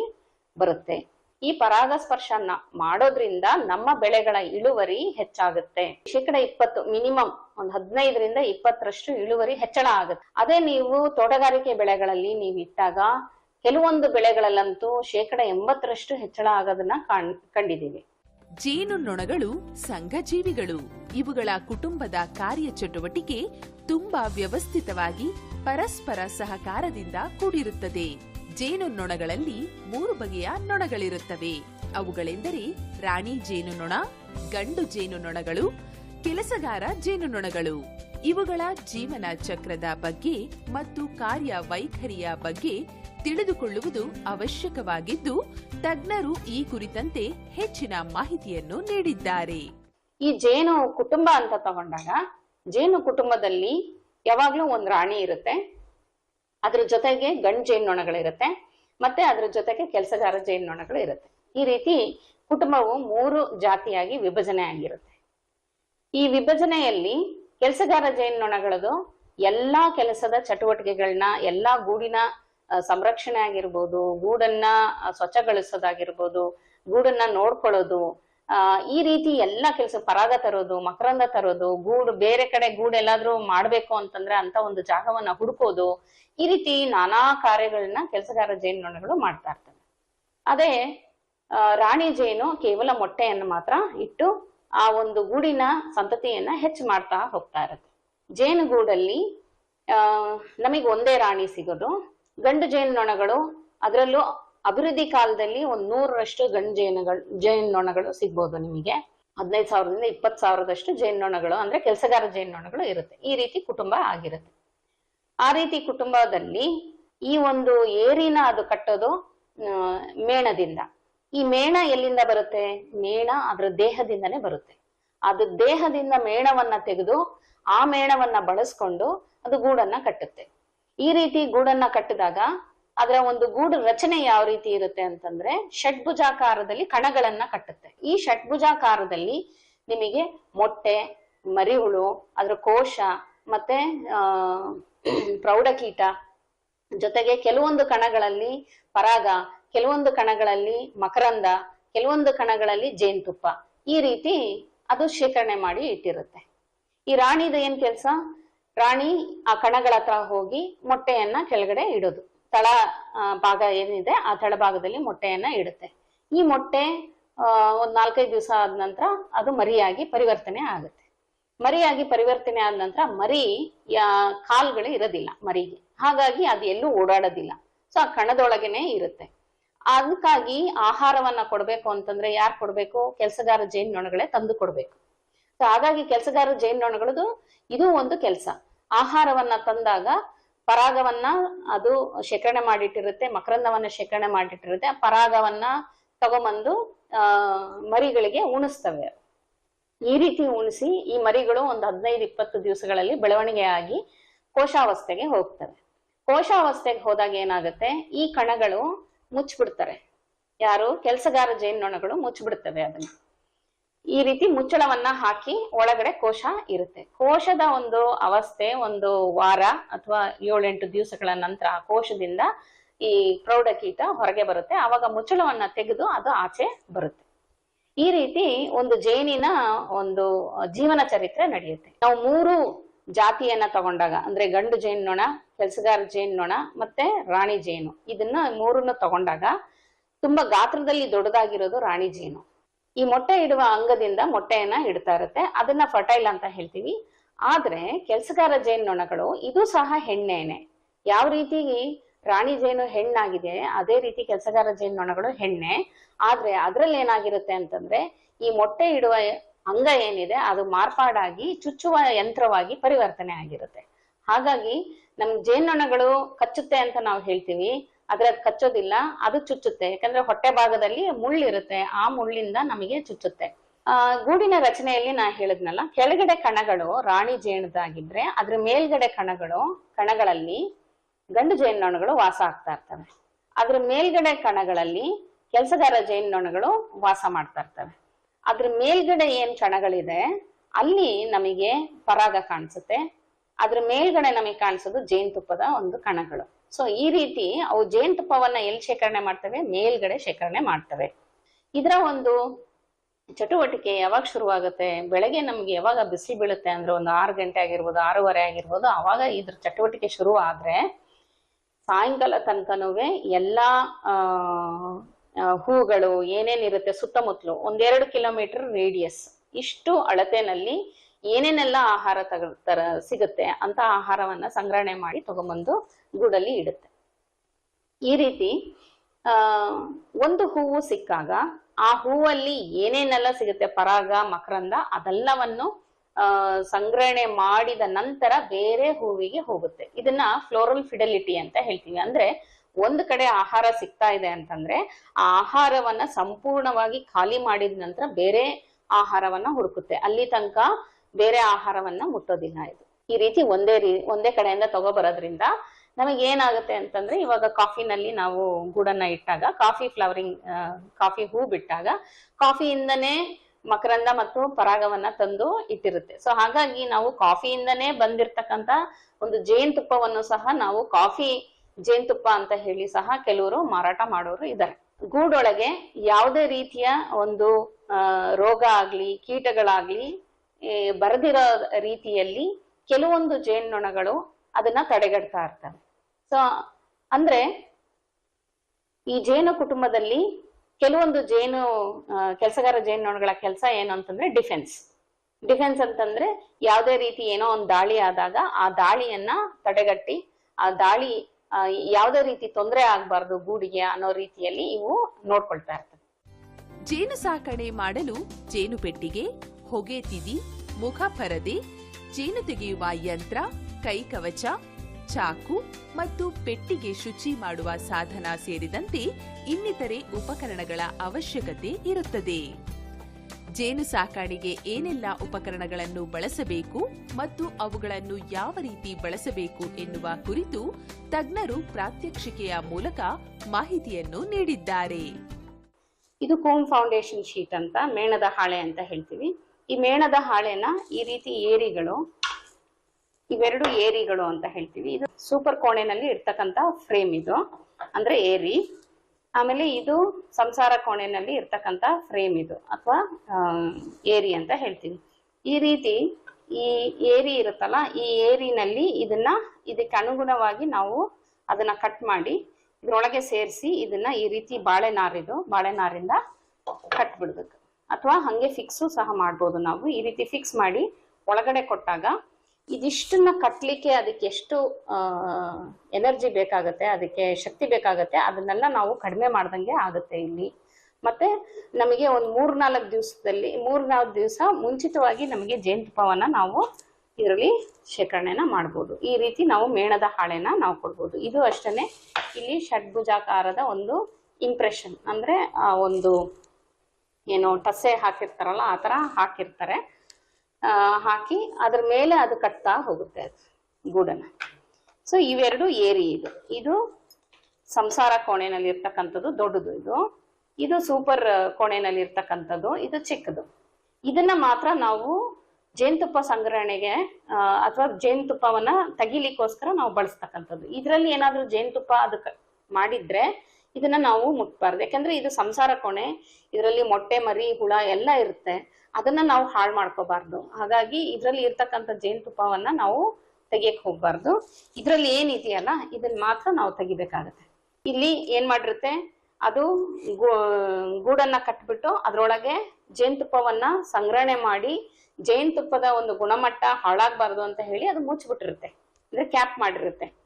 ಬರುತ್ತೆ. ಈ ಪರಾಗಸ್ಪರ್ಶ ಮಾಡೋದ್ರಿಂದ ನಮ್ಮ ಬೆಳೆಗಳ ಇಳುವರಿ ಹೆಚ್ಚಾಗುತ್ತೆ. ಶೇಕಡ ಇಪ್ಪತ್ತು, ಮಿನಿಮಮ್ ಒಂದು ಹದಿನೈದರಿಂದ ಇಪ್ಪತ್ತರಷ್ಟು ಇಳುವರಿ ಹೆಚ್ಚಳ ಆಗುತ್ತೆ. ಅದೇ ನೀವು ತೋಟಗಾರಿಕೆ ಬೆಳೆಗಳಲ್ಲಿ ನೀವು ಇಟ್ಟಾಗ ಕೆಲವೊಂದು ಬೆಳೆಗಳಲ್ಲಂತೂ ಶೇಕಡ ಎಂಬತ್ತರಷ್ಟು ಹೆಚ್ಚಳ ಆಗೋದನ್ನ ಕಾಣ್, ಕಂಡಿದ್ದೀವಿ. ಜೇನುನೊಣಗಳು, ಸಂಘಜೀವಿಗಳು. ಇವುಗಳ ಕುಟುಂಬದ ಕಾರ್ಯಚಟುವಟಿಕೆ ತುಂಬಾ ವ್ಯವಸ್ಥಿತವಾಗಿ ಪರಸ್ಪರ ಸಹಕಾರದಿಂದ ಕೂಡಿರುತ್ತದೆ. ಜೇನುನೊಣಗಳಲ್ಲಿ ಮೂರು ಬಗೆಯ ನೊಣಗಳಿರುತ್ತವೆ. ಅವುಗಳೆಂದರೆ ರಾಣಿ ಜೇನುನೊಣ, ಗಂಡು ಜೇನುನೊಣಗಳು, ಕೆಲಸಗಾರ ಜೇನುನೊಣಗಳು. ಇವುಗಳ ಜೀವನ ಚಕ್ರದ ಬಗ್ಗೆ ಮತ್ತು ಕಾರ್ಯ ವೈಖರಿಯ ಬಗ್ಗೆ ತಿಳಿದುಕೊಳ್ಳುವುದು ಅವಶ್ಯಕವಾಗಿದ್ದು, ತಜ್ಞರು ಈ ಕುರಿತಂತೆ ಹೆಚ್ಚಿನ ಮಾಹಿತಿಯನ್ನು ನೀಡಿದ್ದಾರೆ. ಈ ಜೇನು ಕುಟುಂಬ ಅಂತ ತಗೊಂಡಾಗ, ಜೇನು ಕುಟುಂಬದಲ್ಲಿ ಯಾವಾಗ್ಲೂ ಒಂದ್ ರಾಣಿ ಇರುತ್ತೆ. ಅದ್ರ ಜೊತೆಗೆ ಗಂಡು ಜೇನ್ನೊಣಗಳಿರುತ್ತೆ ಮತ್ತೆ ಅದ್ರ ಜೊತೆಗೆ ಕೆಲಸಗಾರ ಜೇನ್ನೊಣಗಳು ಇರುತ್ತೆ ಈ ರೀತಿ ಕುಟುಂಬವು ಮೂರು ಜಾತಿಯಾಗಿ ವಿಭಜನೆ ಆಗಿರುತ್ತೆ. ಈ ವಿಭಜನೆಯಲ್ಲಿ ಕೆಲಸಗಾರ ಜೇನ್ನೊಣಗಳದು ಎಲ್ಲಾ ಕೆಲಸದ ಚಟುವಟಿಕೆಗಳನ್ನ ಎಲ್ಲಾ ಗೂಡಿನ ಸಂರಕ್ಷಣೆ ಆಗಿರ್ಬೋದು, ಗೂಡನ್ನ ಸ್ವಚ್ಛಗೊಳಿಸೋದಾಗಿರ್ಬೋದು, ಗೂಡನ್ನ ನೋಡ್ಕೊಳ್ಳೋದು ಈ ರೀತಿ ಎಲ್ಲ ಕೆಲಸ ಪರಾಗ ತರೋದು, ಮಕರಂದ ತರೋದು, ಗೂಡು, ಬೇರೆ ಕಡೆ ಗೂಡು ಎಲ್ಲಾದ್ರೂ ಮಾಡ್ಬೇಕು ಅಂತಂದ್ರೆ ಅಂತ ಒಂದು ಜಾಗವನ್ನ ಹುಡುಕೋದು, ಈ ರೀತಿ ನಾನಾ ಕಾರ್ಯಗಳನ್ನ ಕೆಲಸಗಾರ ಜೇನುನೊಣಗಳು ಮಾಡ್ತಾ ಇರ್ತವೆ ಅದೇ ರಾಣಿ ಜೇನು ಕೇವಲ ಮೊಟ್ಟೆಯನ್ನು ಮಾತ್ರ ಇಟ್ಟು ಆ ಒಂದು ಗೂಡಿನ ಸಂತತಿಯನ್ನ ಹೆಚ್ಚು ಮಾಡ್ತಾ ಹೋಗ್ತಾ ಇರುತ್ತೆ. ಜೇನುಗೂಡಲ್ಲಿ ಆ, ನಮಗೆ ಒಂದೇ ರಾಣಿ ಸಿಗೋದು. ಗಂಡು ಜೇನುನೊಣಗಳು ಅದರಲ್ಲೂ ಅಭಿವೃದ್ಧಿ ಕಾಲದಲ್ಲಿ ಒಂದ್ ನೂರರಷ್ಟು ಗಂಡು ಜೇನುಗಳು ಜೇನುನೊಣಗಳು ಸಿಗ್ಬೋದು ನಿಮಗೆ. ಹದಿನೈದು ಸಾವಿರದಿಂದ ಇಪ್ಪತ್ತು ಸಾವಿರದಷ್ಟು ಜೇನುನೊಣಗಳು ಅಂದ್ರೆ ಕೆಲಸಗಾರ ಜೇನುನೊಣಗಳು ಇರುತ್ತೆ. ಈ ರೀತಿ ಕುಟುಂಬ ಆಗಿರುತ್ತೆ. ಆ ರೀತಿ ಕುಟುಂಬದಲ್ಲಿ ಈ ಒಂದು ಏರಿನ ಅದು ಕಟ್ಟೋದು ಮೇಣದಿಂದ. ಈ ಮೇಣ ಎಲ್ಲಿಂದ ಬರುತ್ತೆ? ಮೇಣ ಅದ್ರ ದೇಹದಿಂದನೇ ಬರುತ್ತೆ. ಅದು ದೇಹದಿಂದ ಮೇಣವನ್ನ ತೆಗೆದು, ಆ ಮೇಣವನ್ನ ಬಳಸ್ಕೊಂಡು ಅದು ಗೂಡನ್ನ ಕಟ್ಟುತ್ತೆ. ಈ ರೀತಿ ಗೂಡನ್ನ ಕಟ್ಟಿದಾಗ ಅದರ ಒಂದು ಗೂಡು ರಚನೆ ಯಾವ ರೀತಿ ಇರುತ್ತೆ ಅಂತಂದ್ರೆ ಷಟ್ಭುಜಾಕಾರದಲ್ಲಿ ಕಣಗಳನ್ನ ಕಟ್ಟುತ್ತೆ. ಈ ಷಟ್ಭುಜಾಕಾರದಲ್ಲಿ ನಿಮಗೆ ಮೊಟ್ಟೆ, ಮರಿಹುಳು, ಅದರ ಕೋಶ ಮತ್ತೆ, ಆ, ಪ್ರೌಢಕೀಟ ಜೊತೆಗೆ ಕೆಲವೊಂದು ಕಣಗಳಲ್ಲಿ ಪರಾಗ, ಕೆಲವೊಂದು ಕಣಗಳಲ್ಲಿ ಮಕರಂದ, ಕೆಲವೊಂದು ಕಣಗಳಲ್ಲಿ ಜೇನುತುಪ್ಪ. ಈ ರೀತಿ ಅದು ಶೇಖರಣೆ ಮಾಡಿ ಇಟ್ಟಿರುತ್ತೆ. ಈ ರಾಣಿದು ಏನ್ ಕೆಲಸ? ರಾಣಿ ಆ ಕಣಗಳ ಹತ್ರ ಹೋಗಿ ಮೊಟ್ಟೆಯನ್ನ ಕೆಳಗಡೆ ಇಡೋದು. ತಳ ಭಾಗ ಏನಿದೆ, ಆ ತಳಭಾಗದಲ್ಲಿ ಮೊಟ್ಟೆಯನ್ನ ಇಡುತ್ತೆ. ಈ ಮೊಟ್ಟೆ ಒಂದ್ ನಾಲ್ಕೈದು ದಿವಸ ಆದ ನಂತರ ಅದು ಮರಿಯಾಗಿ ಪರಿವರ್ತನೆ ಆಗುತ್ತೆ. ಮರಿಯಾಗಿ ಪರಿವರ್ತನೆ ಆದ ನಂತರ ಮರಿ ಕಾಲ್ಗಳು ಇರೋದಿಲ್ಲ ಮರಿಗೆ. ಹಾಗಾಗಿ ಅದು ಎಲ್ಲೂ ಓಡಾಡೋದಿಲ್ಲ. ಸೊ, ಆ ಕಣದೊಳಗೇನೆ ಇರುತ್ತೆ. ಅದಕ್ಕಾಗಿ ಆಹಾರವನ್ನ ಕೊಡ್ಬೇಕು ಅಂತಂದ್ರೆ ಯಾರು ಕೊಡ್ಬೇಕು? ಕೆಲಸಗಾರ ಜೇನುನೊಣಗಳೇ ತಂದು ಕೊಡ್ಬೇಕು. ಸೊ, ಹಾಗಾಗಿ ಕೆಲಸಗಾರ ಜೇನುನೊಣಗಳದು ಇದು ಒಂದು ಕೆಲಸ. ಆಹಾರವನ್ನ ತಂದಾಗ ಪರಾಗವನ್ನ ಅದು ಶೇಖರಣೆ ಮಾಡಿಟ್ಟಿರುತ್ತೆ, ಮಕರಂದವನ್ನ ಶೇಖರಣೆ ಮಾಡಿಟ್ಟಿರುತ್ತೆ. ಆ ಪರಾಗವನ್ನ ತಗೊಂಬಂದು, ಆ, ಮರಿಗಳಿಗೆ ಉಣಿಸ್ತವೆ. ಈ ರೀತಿ ಉಣಿಸಿ ಈ ಮರಿಗಳು ಒಂದು ಹದಿನೈದು, ಇಪ್ಪತ್ತು ದಿವಸಗಳಲ್ಲಿ ಬೆಳವಣಿಗೆ ಆಗಿ ಕೋಶಾವಸ್ಥೆಗೆ ಹೋಗ್ತವೆ. ಕೋಶಾವಸ್ಥೆಗೆ ಹೋದಾಗ ಏನಾಗುತ್ತೆ? ಈ ಕಣಗಳು ಮುಚ್ಚಿಬಿಡ್ತಾರೆ ಯಾರು? ಕೆಲಸಗಾರ ಜೇನುನೊಣಗಳು ಮುಚ್ಚಿಬಿಡ್ತವೆ ಅದನ್ನ. ಈ ರೀತಿ ಮುಚ್ಚಳವನ್ನ ಹಾಕಿ ಒಳಗಡೆ ಕೋಶ ಇರುತ್ತೆ. ಕೋಶದ ಒಂದು ಅವಸ್ಥೆ, ಒಂದು ವಾರ ಅಥವಾ ಏಳೆಂಟು ದಿವಸಗಳ ನಂತರ ಕೋಶದಿಂದ ಈ ಪ್ರೌಢಕೀಟ ಹೊರಗೆ ಬರುತ್ತೆ. ಆವಾಗ ಮುಚ್ಚಳವನ್ನ ತೆಗೆದು ಅದು ಆಚೆ ಬರುತ್ತೆ. ಈ ರೀತಿ ಒಂದು ಜೇನಿನ ಒಂದು ಜೀವನ ಚರಿತ್ರೆ ನಡೆಯುತ್ತೆ. ನಾವು ಮೂರು ಜಾತಿಯನ್ನ ತಗೊಂಡಾಗ, ಅಂದ್ರೆ ಗಂಡು ಜೇನುನೊಣ ಕೆಲಸಗಾರ ಜೇನ್ನೊಣ ಮತ್ತೆ ರಾಣಿ ಜೇನು. ಇದನ್ನ ಮೂರನ್ನು ತಗೊಂಡಾಗ ತುಂಬಾ ಗಾತ್ರದಲ್ಲಿ ದೊಡ್ಡದಾಗಿರೋದು ರಾಣಿ ಜೇನು. ಈ ಮೊಟ್ಟೆ ಇಡುವ ಅಂಗದಿಂದ ಮೊಟ್ಟೆಯನ್ನ ಇಡ್ತಾ ಇರುತ್ತೆ. ಅದನ್ನ ಫರ್ಟೈಲ್ ಅಂತ ಹೇಳ್ತೀವಿ. ಆದ್ರೆ ಕೆಲಸಗಾರ ಜೇನ್ನೊಣಗಳು, ಇದು ಸಹ ಹೆಣ್ಣೇನೆ. ಯಾವ ರೀತಿ ರಾಣಿ ಜೇನು ಹೆಣ್ಣಾಗಿದೆ, ಅದೇ ರೀತಿ ಕೆಲಸಗಾರ ಜೇನ್ನೊಣಗಳು ಹೆಣ್ಣೆ. ಆದ್ರೆ ಅದ್ರಲ್ಲಿ ಏನಾಗಿರುತ್ತೆ ಅಂತಂದ್ರೆ, ಈ ಮೊಟ್ಟೆ ಇಡುವ ಅಂಗ ಏನಿದೆ, ಅದು ಮಾರ್ಪಾಡಾಗಿ, ಚುಚ್ಚುವ ಯಂತ್ರವಾಗಿ ಪರಿವರ್ತನೆ ಆಗಿರುತ್ತೆ. ಹಾಗಾಗಿ ನಮ್ ಜೇನ್ನೊಣಗಳು ಕಚ್ಚುತ್ತೆ ಅಂತ ನಾವು ಹೇಳ್ತೀವಿ. ಆದ್ರೆ ಅದು ಕಚ್ಚೋದಿಲ್ಲ, ಅದು ಚುಚ್ಚುತ್ತೆ. ಯಾಕಂದ್ರೆ ಹೊಟ್ಟೆ ಭಾಗದಲ್ಲಿ ಮುಳ್ಳಿರುತ್ತೆ ಆ ಮುಳ್ಳಿಂದ ನಮಗೆ ಚುಚ್ಚುತ್ತೆ. ಆ, ಗೂಡಿನ ರಚನೆಯಲ್ಲಿ ನಾ ಹೇಳಿದ್ನಲ್ಲ, ಕೆಳಗಡೆ ಕಣಗಳು ರಾಣಿ ಜೇನುದಾಗಿದ್ರೆ, ಅದ್ರ ಮೇಲ್ಗಡೆ ಕಣಗಳು, ಕಣಗಳಲ್ಲಿ ಗಂಡು ಜೇನ್ನೊಣಗಳು ವಾಸ ಆಗ್ತಾ ಇರ್ತವೆ. ಅದ್ರ ಮೇಲ್ಗಡೆ ಕಣಗಳಲ್ಲಿ ಕೆಲಸಗಾರ ಜೇನ್ನೊಣಗಳು ವಾಸ ಮಾಡ್ತಾ ಇರ್ತವೆ. ಅದ್ರ ಮೇಲ್ಗಡೆ ಏನ್ ಕಣಗಳಿದೆ, ಅಲ್ಲಿ ನಮಗೆ ಪರಾಗ ಕಾಣಿಸುತ್ತೆ. ಅದ್ರ ಮೇಲ್ಗಡೆ ನಮಗೆ ಕಾಣಿಸೋದು ಜೇನುತುಪ್ಪದ ಒಂದು ಕಣಗಳು. ಸೊ ಈ ರೀತಿ ಅವು ಜೇನುತುಪ್ಪವನ್ನ ಎಲ್ಲಿ ಶೇಖರಣೆ ಮಾಡ್ತವೆ? ಮೇಲ್ಗಡೆ ಶೇಖರಣೆ ಮಾಡ್ತವೆ. ಇದರ ಒಂದು ಚಟುವಟಿಕೆ ಯಾವಾಗ ಶುರುವಾಗುತ್ತೆ? ಬೆಳಗ್ಗೆ ನಮ್ಗೆ ಯಾವಾಗ ಬಿಸಿ ಬೀಳುತ್ತೆ ಅಂದ್ರೆ ಒಂದು ಆರು ಗಂಟೆ ಆಗಿರ್ಬೋದು, ಆರೂವರೆ ಆಗಿರ್ಬೋದು, ಅವಾಗ ಇದ್ರ ಚಟುವಟಿಕೆ ಶುರು ಆದ್ರೆ ಸಾಯಂಕಾಲ ತನಕನೂ ಎಲ್ಲಾ ಹೂಗಳು ಏನೇನಿರುತ್ತೆ ಸುತ್ತಮುತ್ತಲು ಒಂದೆರಡು ಕಿಲೋಮೀಟರ್ ರೇಡಿಯಸ್ ಇಷ್ಟು ಅಳತೆನಲ್ಲಿ ಏನೇನೆಲ್ಲ ಆಹಾರ ತಗ, ತರ ಸಿಗುತ್ತೆ ಅಂತ ಆಹಾರವನ್ನ ಸಂಗ್ರಹಣೆ ಮಾಡಿ ತಗೊಂಬಂದು ಗೂಡಲ್ಲಿ ಇಡುತ್ತೆ. ಈ ರೀತಿ ಒಂದು ಹೂವು ಸಿಕ್ಕಾಗ ಆ ಹೂವಲ್ಲಿ ಏನೇನೆಲ್ಲ ಸಿಗುತ್ತೆ? ಪರಾಗ, ಮಕರಂದ ಅದೆಲ್ಲವನ್ನು ಸಂಗ್ರಹಣೆ ಮಾಡಿದ ನಂತರ ಬೇರೆ ಹೂವಿಗೆ ಹೋಗುತ್ತೆ. ಇದನ್ನ ಫ್ಲೋರಲ್ ಫಿಡೆಲಿಟಿ ಅಂತ ಹೇಳ್ತೀವಿ. ಅಂದ್ರೆ ಒಂದು ಕಡೆ ಆಹಾರ ಸಿಗ್ತಾ ಇದೆ ಅಂತಂದ್ರೆ ಆ ಆಹಾರವನ್ನ ಸಂಪೂರ್ಣವಾಗಿ ಖಾಲಿ ಮಾಡಿದ ನಂತರ ಬೇರೆ ಆಹಾರವನ್ನ ಹುಡುಕುತ್ತೆ. ಅಲ್ಲಿ ತನಕ ಬೇರೆ ಆಹಾರವನ್ನ ಮುಟ್ಟೋದಿಲ್ಲ ಇದು. ಈ ರೀತಿ ಒಂದೇ ರೀ, ಒಂದೇ ಕಡೆಯಿಂದ ತಗೋಬರೋದ್ರಿಂದ ನಮಗೆ ಏನಾಗುತ್ತೆ ಅಂತಂದ್ರೆ ಇವಾಗ ಕಾಫಿನಲ್ಲಿ ನಾವು ಗೂಡನ್ನ ಇಟ್ಟಾಗ, ಕಾಫಿ ಫ್ಲವರಿಂಗ್ ಕಾಫಿ ಹೂ ಬಿಟ್ಟಾಗ ಕಾಫಿಯಿಂದನೇ ಮಕರಂದ ಮತ್ತು ಪರಾಗವನ್ನ ತಂದು ಇಟ್ಟಿರುತ್ತೆ. ಸೊ ಹಾಗಾಗಿ ನಾವು ಕಾಫಿಯಿಂದನೇ ಬಂದಿರ್ತಕ್ಕಂತ ಒಂದು ಜೇನುತುಪ್ಪವನ್ನು ಸಹ ನಾವು ಕಾಫಿ ಜೇನುತುಪ್ಪ ಅಂತ ಹೇಳಿ ಸಹ ಕೆಲವರು ಮಾರಾಟ ಮಾಡೋರು ಇದ್ದಾರೆ. ಗೂಡೊಳಗೆ ಯಾವುದೇ ರೀತಿಯ ಒಂದು ರೋಗ ಆಗ್ಲಿ, ಕೀಟಗಳಾಗ್ಲಿ ಬರದಿರೋ ರೀತಿಯಲ್ಲಿ ಕೆಲವೊಂದು ಜೇನ್ನೊಣಗಳು ಅದನ್ನ ತಡೆಗಟ್ತಾ ಇರ್ತವೆ. ಸೊ ಅಂದ್ರೆ ಈ ಜೇನು ಕುಟುಂಬದಲ್ಲಿ ಕೆಲವೊಂದು ಜೇನು ಕೆಲಸಗಾರ ಜೇನ್ನೊಣಗಳ ಕೆಲಸ ಏನು ಅಂತಂದ್ರೆ ಡಿಫೆನ್ಸ್. ಡಿಫೆನ್ಸ್ ಅಂತಂದ್ರೆ ಯಾವುದೇ ರೀತಿ ಏನೋ ಒಂದು ದಾಳಿ ಆದಾಗ ಆ ದಾಳಿಯನ್ನ ತಡೆಗಟ್ಟಿ, ಆ ದಾಳಿ ಯಾವುದೇ ರೀತಿ ತೊಂದರೆ ಆಗಬಾರ್ದು ಗೂಡಿಗೆ ಅನ್ನೋ ರೀತಿಯಲ್ಲಿ ಇವು ನೋಡ್ಕೊಳ್ತಾ ಇರ್ತವೆ. ಜೇನು ಸಾಕಣೆ ಮಾಡಲು ಜೇನು ಪೆಟ್ಟಿಗೆ ಹೊಗೆ ತಿದಿ ಮುಖ ಪರದೆ ಜೇನು ತೆಗೆಯುವ ಯಂತ್ರ, ಕೈಕವಚ, ಚಾಕು ಮತ್ತು ಪೆಟ್ಟಿಗೆ ಶುಚಿ ಮಾಡುವ ಸಾಧನ ಸೇರಿದಂತೆ ಇನ್ನಿತರೆ ಉಪಕರಣಗಳ ಅವಶ್ಯಕತೆ ಇರುತ್ತದೆ. ಜೇನು ಸಾಕಾಣಿಗೆ ಏನೆಲ್ಲ ಉಪಕರಣಗಳನ್ನು ಬಳಸಬೇಕು ಮತ್ತು ಅವುಗಳನ್ನು ಯಾವ ರೀತಿ ಬಳಸಬೇಕು ಎನ್ನುವ ಕುರಿತು ತಜ್ಞರು ಪ್ರಾತ್ಯಕ್ಷಿಕೆಯ ಮೂಲಕ ಮಾಹಿತಿಯನ್ನು ನೀಡಿದ್ದಾರೆ. ಇದು ಕೋಮ್ ಫೌಂಡೇಶನ್ ಶೀಟ್ ಅಂತ ಮೇಣದ ಹಾಳೆ ಅಂತ ಹೇಳ್ತೀವಿ. ಈ ಮೇಣದ ಹಾಳೆನ ಈ ರೀತಿ ಏರಿಗಳು, ಇವೆರಡು ಏರಿಗಳು ಅಂತ ಹೇಳ್ತೀವಿ. ಇದು ಸೂಪರ್ ಕೋಣೆನಲ್ಲಿ ಇರ್ತಕ್ಕಂತ ಫ್ರೇಮ್ ಇದು. ಅಂದ್ರೆ ಏರಿ. ಆಮೇಲೆ ಇದು ಸಂಸಾರ ಕೋಣೆನಲ್ಲಿ ಇರ್ತಕ್ಕಂತ ಫ್ರೇಮ್ ಇದು, ಅಥವಾ ಏರಿ ಅಂತ ಹೇಳ್ತೀವಿ. ಈ ರೀತಿ ಈ ಏರಿ ಇರುತ್ತಲ್ಲ, ಈ ಏರಿನಲ್ಲಿ ಇದನ್ನ ಇದಕ್ಕೆ ಅನುಗುಣವಾಗಿ ನಾವು ಅದನ್ನ ಕಟ್ ಮಾಡಿ, ಇದ್ರೊಳಗೆ ಸೇರಿಸಿ ಇದನ್ನ ಈ ರೀತಿ ಬಾಳೆನಾರಿದು, ಬಾಳೆನಾರಿಂದ ಕಟ್ಬಿಡ್ಬೇಕು. ಅಥವಾ ಹಂಗೆ ಫಿಕ್ಸು ಸಹ ಮಾಡ್ಬೋದು ನಾವು. ಈ ರೀತಿ ಫಿಕ್ಸ್ ಮಾಡಿ ಒಳಗಡೆ ಕೊಟ್ಟಾಗ ಇದಿಷ್ಟನ್ನ ಕಟ್ಟಲಿಕ್ಕೆ ಅದಕ್ಕೆ ಎಷ್ಟು ಎನರ್ಜಿ ಬೇಕಾಗತ್ತೆ, ಅದಕ್ಕೆ ಶಕ್ತಿ ಬೇಕಾಗತ್ತೆ, ಅದನ್ನೆಲ್ಲ ನಾವು ಕಡಿಮೆ ಮಾಡ್ದಂಗೆ ಆಗುತ್ತೆ ಇಲ್ಲಿ. ಮತ್ತೆ ನಮಗೆ ಒಂದು ಮೂರ್ನಾಲ್ಕು ದಿವಸದಲ್ಲಿ, ಮೂರ್ನಾಲ್ಕು ದಿವಸ ಮುಂಚಿತವಾಗಿ ನಮಗೆ ಜೇನುತುಪ್ಪವನ್ನ ನಾವು ಇದರಲ್ಲಿ ಶೇಖರಣೆನ ಮಾಡ್ಬೋದು. ಈ ರೀತಿ ನಾವು ಮೇಣದ ಹಾಳೆನ ನಾವು ಕೊಡ್ಬೋದು. ಇದು ಅಷ್ಟೇ ಇಲ್ಲಿ ಷಡ್ಭುಜಾಕಾರದ ಒಂದು ಇಂಪ್ರೆಷನ್ ಅಂದ್ರೆ ಒಂದು ಏನು ಟಸೆ ಹಾಕಿರ್ತಾರಲ್ಲ, ಆ ಥರ ಹಾಕಿರ್ತಾರೆ. ಹಾಕಿ ಅದ್ರ ಮೇಲೆ ಅದು ಕಟ್ತಾ ಹೋಗುತ್ತೆ ಅದು ಗೂಡನ್ನ. ಸೊ ಇವೆರಡು ಏರಿ ಇದು. ಇದು ಸಂಸಾರ ಕೋಣೆನಲ್ಲಿ ಇರ್ತಕ್ಕಂಥದ್ದು ದೊಡ್ಡದು ಇದು. ಇದು ಸೂಪರ್ ಕೋಣೆನಲ್ಲಿ ಇರ್ತಕ್ಕಂಥದ್ದು ಇದು ಚಿಕ್ಕದು. ಇದನ್ನ ಮಾತ್ರ ನಾವು ಜೇನುತುಪ್ಪ ಸಂಗ್ರಹಣೆಗೆ ಅಥವಾ ಜೇನುತುಪ್ಪವನ್ನ ತೆಗಿಲಿಕ್ಕೋಸ್ಕರ ನಾವು ಬಳಸ್ತಕ್ಕಂಥದ್ದು. ಇದರಲ್ಲಿ ಏನಾದ್ರೂ ಜೇನುತುಪ್ಪ ಅದಕ್ಕೆ ಮಾಡಿದ್ರೆ ಇದನ್ನ ನಾವು ಮುಟ್ಬಾರ್ದು. ಯಾಕಂದ್ರೆ ಇದು ಸಂಸಾರ ಕೋಣೆ, ಇದರಲ್ಲಿ ಮೊಟ್ಟೆ, ಮರಿ, ಹುಳ ಎಲ್ಲ ಇರುತ್ತೆ. ಅದನ್ನ ನಾವು ಹಾಳು ಮಾಡ್ಕೋಬಾರ್ದು. ಹಾಗಾಗಿ ಇದರಲ್ಲಿ ಇರ್ತಕ್ಕಂಥ ಜೇನುತುಪ್ಪವನ್ನ ನಾವು ತೆಗಿಯಕ್ ಹೋಗ್ಬಾರ್ದು. ಇದರಲ್ಲಿ ಏನಿದೆಯಲ್ಲ ಇದನ್ನ ಮಾತ್ರ ನಾವು ತೆಗಿಬೇಕಾಗತ್ತೆ. ಇಲ್ಲಿ ಏನ್ ಮಾಡಿರುತ್ತೆ? ಅದು ಗೂಡನ್ನ ಕಟ್ಬಿಟ್ಟು ಅದರೊಳಗೆ ಜೇನುತುಪ್ಪವನ್ನ ಸಂಗ್ರಹಣೆ ಮಾಡಿ, ಜೇನುತುಪ್ಪದ ಒಂದು ಗುಣಮಟ್ಟ ಹಾಳಾಗ್ಬಾರ್ದು ಅಂತ ಹೇಳಿ ಅದು ಮುಚ್ಚಿಬಿಟ್ಟಿರುತ್ತೆ ಅಂದ್ರೆ ಕ್ಯಾಪ್ ಮಾಡಿರುತ್ತೆ.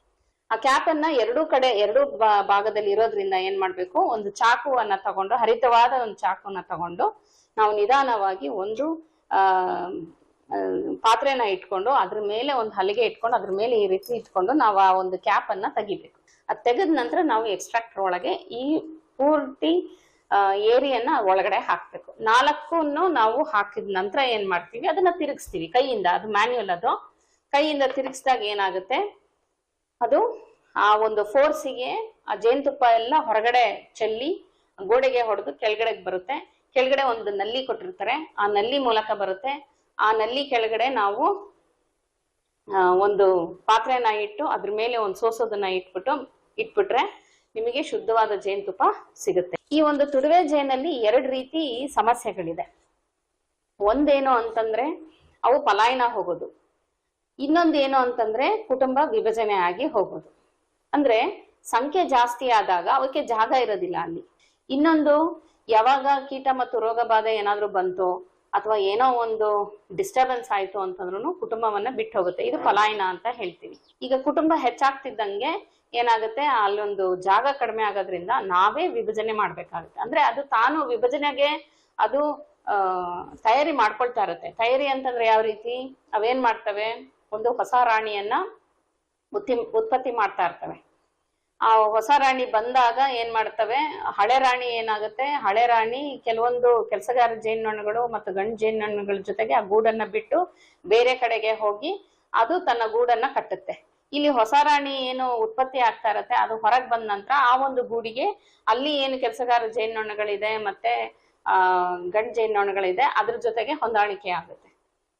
ಆ ಕ್ಯಾಪ್ ಅನ್ನ ಎರಡೂ ಕಡೆ, ಎರಡೂ ಭಾಗದಲ್ಲಿ ಇರೋದ್ರಿಂದ ಏನ್ ಮಾಡ್ಬೇಕು? ಒಂದು ಚಾಕುವನ್ನ ತಗೊಂಡು, ಹರಿತವಾದ ಒಂದು ಚಾಕುವನ್ನ ತಗೊಂಡು, ನಾವು ನಿಧಾನವಾಗಿ ಒಂದು, ಆ ಪಾತ್ರೆನ ಇಟ್ಕೊಂಡು, ಅದ್ರ ಮೇಲೆ ಒಂದು ಹಲಿಗೆ ಇಟ್ಕೊಂಡು, ಅದ್ರ ಮೇಲೆ ಈ ರೀತಿ ಇಟ್ಕೊಂಡು ನಾವು ಆ ಒಂದು ಕ್ಯಾಪ್ ಅನ್ನ ತೆಗಿಬೇಕು. ಅದ್ ತೆಗೆದ ನಂತರ ನಾವು ಎಕ್ಸ್ಟ್ರಾಕ್ಟರ್ ಒಳಗೆ ಈ ಪೂರ್ತಿ ಏರಿಯನ್ನ ಒಳಗಡೆ ಹಾಕ್ಬೇಕು. ನಾಲ್ಕನ್ನು ನಾವು ಹಾಕಿದ ನಂತರ ಏನ್ ಮಾಡ್ತೀವಿ? ಅದನ್ನ ತಿರುಗಿಸ್ತೀವಿ ಕೈಯಿಂದ. ಅದು ಮ್ಯಾನ್ಯುಯಲ್ ಅದು. ಕೈಯಿಂದ ತಿರುಗಿಸಿದಾಗ ಏನಾಗುತ್ತೆ? ಅದು ಆ ಒಂದು ಫೋರ್ಸಿಗೆ ಆ ಜೇನುತುಪ್ಪ ಎಲ್ಲ ಹೊರಗಡೆ ಚೆಲ್ಲಿ ಗೋಡೆಗೆ ಹೊಡೆದು ಕೆಳಗಡೆಗೆ ಬರುತ್ತೆ. ಕೆಳಗಡೆ ಒಂದು ನಲ್ಲಿ ಕೊಟ್ಟಿರ್ತಾರೆ. ಆ ನಲ್ಲಿ ಮೂಲಕ ಬರುತ್ತೆ. ಆ ನಲ್ಲಿ ಕೆಳಗಡೆ ನಾವು ಒಂದು ಪಾತ್ರೆನ ಇಟ್ಟು ಅದ್ರ ಮೇಲೆ ಒಂದು ಸೋಸೋದನ್ನ ಇಟ್ಬಿಟ್ಟು, ಇಟ್ಬಿಟ್ರೆ ನಿಮಗೆ ಶುದ್ಧವಾದ ಜೇನುತುಪ್ಪ ಸಿಗುತ್ತೆ. ಈ ಒಂದು ತುಡುವೆ ಜೇನಲ್ಲಿ ಎರಡು ರೀತಿ ಸಮಸ್ಯೆಗಳಿದೆ. ಒಂದೇನು ಅಂತಂದ್ರೆ, ಅವು ಪಲಾಯನ ಹೋಗೋದು. ಇನ್ನೊಂದೇನು ಅಂತಂದ್ರೆ ಕುಟುಂಬ ವಿಭಜನೆ ಆಗಿ ಹೋಗೋದು. ಅಂದ್ರೆ ಸಂಖ್ಯೆ ಜಾಸ್ತಿ ಆದಾಗ ಅವಕ್ಕೆ ಜಾಗ ಇರೋದಿಲ್ಲ ಅಲ್ಲಿ. ಇನ್ನೊಂದು ಯಾವಾಗ ಕೀಟ ಮತ್ತು ರೋಗ ಬಾಧೆ ಏನಾದ್ರೂ ಬಂತು ಅಥವಾ ಏನೋ ಒಂದು ಡಿಸ್ಟರ್ಬೆನ್ಸ್ ಆಯ್ತು ಅಂತಂದ್ರೂ ಕುಟುಂಬವನ್ನ ಬಿಟ್ಟು ಹೋಗುತ್ತೆ. ಇದು ಪಲಾಯನ ಅಂತ ಹೇಳ್ತೀವಿ. ಈಗ ಕುಟುಂಬ ಹೆಚ್ಚಾಗ್ತಿದ್ದಂಗೆ ಏನಾಗುತ್ತೆ? ಅಲ್ಲೊಂದು ಜಾಗ ಕಡಿಮೆ ಆಗೋದ್ರಿಂದ ನಾವೇ ವಿಭಜನೆ ಮಾಡ್ಬೇಕಾಗುತ್ತೆ. ಅಂದ್ರೆ ಅದು ತಾನು ವಿಭಜನೆಗೆ ಅದು ತಯಾರಿ ಮಾಡ್ಕೊಳ್ತಾ ಇರುತ್ತೆ. ತಯಾರಿ ಅಂತಂದ್ರೆ ಯಾವ ರೀತಿ? ಅವೇನ್ ಮಾಡ್ತವೆ? ಒಂದು ಹೊಸ ರಾಣಿಯನ್ನ ಉತ್ತಿ, ಉತ್ಪತ್ತಿ ಮಾಡ್ತಾ ಇರ್ತವೆ. ಆ ಹೊಸ ರಾಣಿ ಬಂದಾಗ ಏನ್ ಮಾಡ್ತವೆ? ಹಳೆ ರಾಣಿ ಏನಾಗುತ್ತೆ? ಹಳೆ ರಾಣಿ ಕೆಲವೊಂದು ಕೆಲಸಗಾರ ಜೇನುನೊಣಗಳು ಮತ್ತು ಗಂಡು ಜೇನುನೊಣಗಳ ಜೊತೆಗೆ ಆ ಗೂಡನ್ನ ಬಿಟ್ಟು ಬೇರೆ ಕಡೆಗೆ ಹೋಗಿ ಅದು ತನ್ನ ಗೂಡನ್ನ ಕಟ್ಟುತ್ತೆ. ಇಲ್ಲಿ ಹೊಸ ರಾಣಿ ಏನು ಉತ್ಪತ್ತಿ ಆಗ್ತಾ ಇರತ್ತೆ, ಅದು ಹೊರಗೆ ಬಂದ ನಂತರ ಆ ಒಂದು ಗೂಡಿಗೆ ಅಲ್ಲಿ ಏನು ಕೆಲಸಗಾರ ಜೇನುನೊಣಗಳಿದೆ ಮತ್ತೆ, ಆ, ಗಂಡು ಜೇನುನೊಣಗಳಿದೆ, ಅದ್ರ ಜೊತೆಗೆ ಹೊಂದಾಣಿಕೆ ಆಗುತ್ತೆ.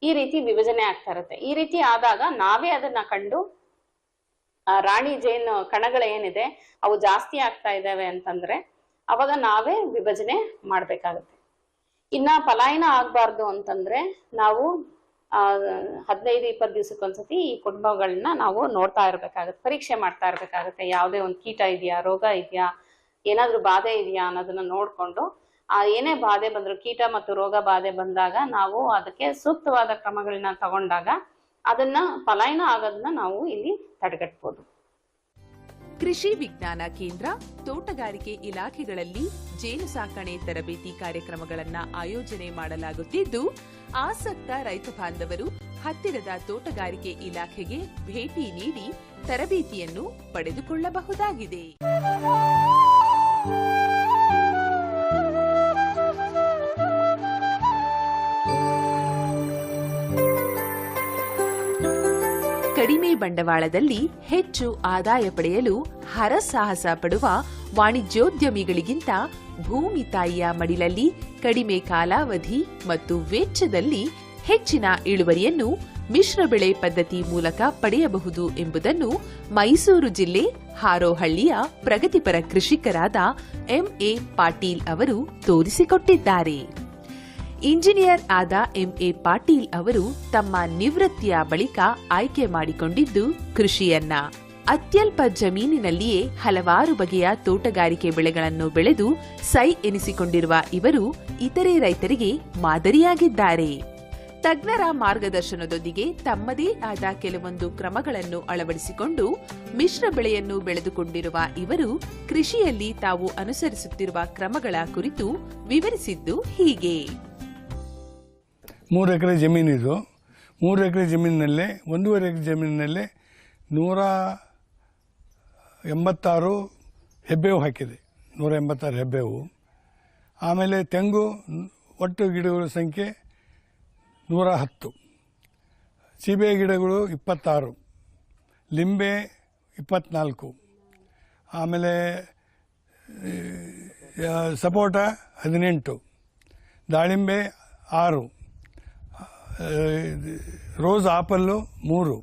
ಈ ರೀತಿ ವಿಭಜನೆ ಆಗ್ತಾ ಇರುತ್ತೆ. ಈ ರೀತಿ ಆದಾಗ ನಾವೇ ಅದನ್ನ ಕಂಡು, ಆ ರಾಣಿ ಜೇನು ಕಣಗಳು ಏನಿದೆ, ಅವು ಜಾಸ್ತಿ ಆಗ್ತಾ ಇದ್ದಾವೆ ಅಂತಂದ್ರೆ ಅವಾಗ ನಾವೇ ವಿಭಜನೆ ಮಾಡ್ಬೇಕಾಗತ್ತೆ. ಇನ್ನ ಪಲಾಯನ ಆಗ್ಬಾರ್ದು ಅಂತಂದ್ರೆ ನಾವು, ಆ, ಹದಿನೈದು, ಇಪ್ಪತ್ತು ದಿವಸಕ್ಕೊಂದ್ಸತಿ ಈ ಕುಟುಂಬಗಳನ್ನ ನಾವು ನೋಡ್ತಾ ಇರ್ಬೇಕಾಗತ್ತೆ, ಪರೀಕ್ಷೆ ಮಾಡ್ತಾ ಇರ್ಬೇಕಾಗತ್ತೆ. ಯಾವುದೇ ಒಂದು ಕೀಟ ಇದೆಯಾ, ರೋಗ ಇದೆಯಾ, ಏನಾದ್ರೂ ಬಾಧೆ ಇದೆಯಾ ಅನ್ನೋದನ್ನ ನೋಡ್ಕೊಂಡು ಆ ಏನೇ ಬಾಧೆ ಬಂದ್ರು, ಕೀಟ ಮತ್ತು ರೋಗ ಬಾಧೆ ಬಂದಾಗ ನಾವು ಅದಕ್ಕೆ ಸೂಕ್ತವಾದ ಕ್ರಮಗಳನ್ನ ತಗೊಂಡಾಗ ಅದನ್ನ ಪಲಾಯನ ಆಗೋದನ್ನ ನಾವು ಇಲ್ಲಿ ತಡೆಗಟ್ಬೋದು. ಕೃಷಿ ವಿಜ್ಞಾನ ಕೇಂದ್ರ, ತೋಟಗಾರಿಕೆ ಇಲಾಖೆಗಳಲ್ಲಿ ಜೇನು ಸಾಕಣೆ ತರಬೇತಿ ಕಾರ್ಯಕ್ರಮಗಳನ್ನು ಆಯೋಜನೆ ಮಾಡಲಾಗುತ್ತಿದ್ದು, ಆಸಕ್ತ ರೈತ ಬಾಂಧವರು ಹತ್ತಿರದ ತೋಟಗಾರಿಕೆ ಇಲಾಖೆಗೆ ಭೇಟಿ ನೀಡಿ ತರಬೇತಿಯನ್ನು ಪಡೆದುಕೊಳ್ಳಬಹುದಾಗಿದೆ. ಕಡಿಮೆ ಬಂಡವಾಳದಲ್ಲಿ ಹೆಚ್ಚು ಆದಾಯ ಪಡೆಯಲು ಹರಸಾಹಸ ಪಡುವ ವಾಣಿಜ್ಯೋದ್ಯಮಿಗಳಿಗಿಂತ ಭೂಮಿ ತಾಯಿಯ ಮಡಿಲಲ್ಲಿ ಕಡಿಮೆ ಕಾಲಾವಧಿ ಮತ್ತು ವೆಚ್ಚದಲ್ಲಿ ಹೆಚ್ಚಿನ ಇಳುವರಿಯನ್ನು ಮಿಶ್ರ ಬೆಳೆ ಪದ್ಧತಿ ಮೂಲಕ ಪಡೆಯಬಹುದು ಎಂಬುದನ್ನು ಮೈಸೂರು ಜಿಲ್ಲೆ ಹಾರೋಹಳ್ಳಿಯ ಪ್ರಗತಿಪರ ಕೃಷಿಕರಾದ ಎಂಎ ಪಾಟೀಲ್ ಅವರು ತೋರಿಸಿಕೊಟ್ಟಿದ್ದಾರೆ. ಇಂಜಿನಿಯರ್ ಆದ ಎಂಎ ಪಾಟೀಲ್ ಅವರು ತಮ್ಮ ನಿವೃತ್ತಿಯ ಬಳಿಕ ಆಯ್ಕೆ ಮಾಡಿಕೊಂಡಿದ್ದು ಕೃಷಿಯನ್ನ. ಅತ್ಯಲ್ಪ ಜಮೀನಿನಲ್ಲಿಯೇ ಹಲವಾರು ಬಗೆಯ ತೋಟಗಾರಿಕೆ ಬೆಳೆಗಳನ್ನು ಬೆಳೆದು ಸೈ ಎನಿಸಿಕೊಂಡಿರುವ ಇವರು ಇತರೆ ರೈತರಿಗೆ ಮಾದರಿಯಾಗಿದ್ದಾರೆ. ತಜ್ಞರ ಮಾರ್ಗದರ್ಶನದೊಂದಿಗೆ ತಮ್ಮದೇ ಆದ ಕೆಲವೊಂದು ಕ್ರಮಗಳನ್ನು ಅಳವಡಿಸಿಕೊಂಡು ಮಿಶ್ರ ಬೆಳೆಯನ್ನು ಬೆಳೆದುಕೊಂಡಿರುವ ಇವರು ಕೃಷಿಯಲ್ಲಿ ತಾವು ಅನುಸರಿಸುತ್ತಿರುವ ಕ್ರಮಗಳ ಕುರಿತು ವಿವರಿಸಿದ್ದು ಹೀಗೆ. ಮೂರು ಎಕರೆ ಜಮೀನಿದು ಮೂರು ಎಕರೆ ಜಮೀನಿನಲ್ಲೇ, ಒಂದೂವರೆ ಎಕರೆ ಜಮೀನಿನಲ್ಲಿ ನೂರ ಎಂಬತ್ತಾರು ಹೆಬ್ಬೇವು ಹಾಕಿದೆ. ನೂರ ಎಂಬತ್ತಾರು ಹೆಬ್ಬೇವು. ಆಮೇಲೆ ತೆಂಗು, ಒಟ್ಟು ಗಿಡಗಳ ಸಂಖ್ಯೆ ನೂರ ಹತ್ತು. ಸೀಬೆ ಗಿಡಗಳು ಇಪ್ಪತ್ತಾರು. ಲಿಂಬೆ ಇಪ್ಪತ್ನಾಲ್ಕು. ಆಮೇಲೆ ಸಪೋಟ ಹದಿನೆಂಟು. ದಾಳಿಂಬೆ ಆರು. ರೋಸ್ ಆಪಲ್ಲು ಮೂರು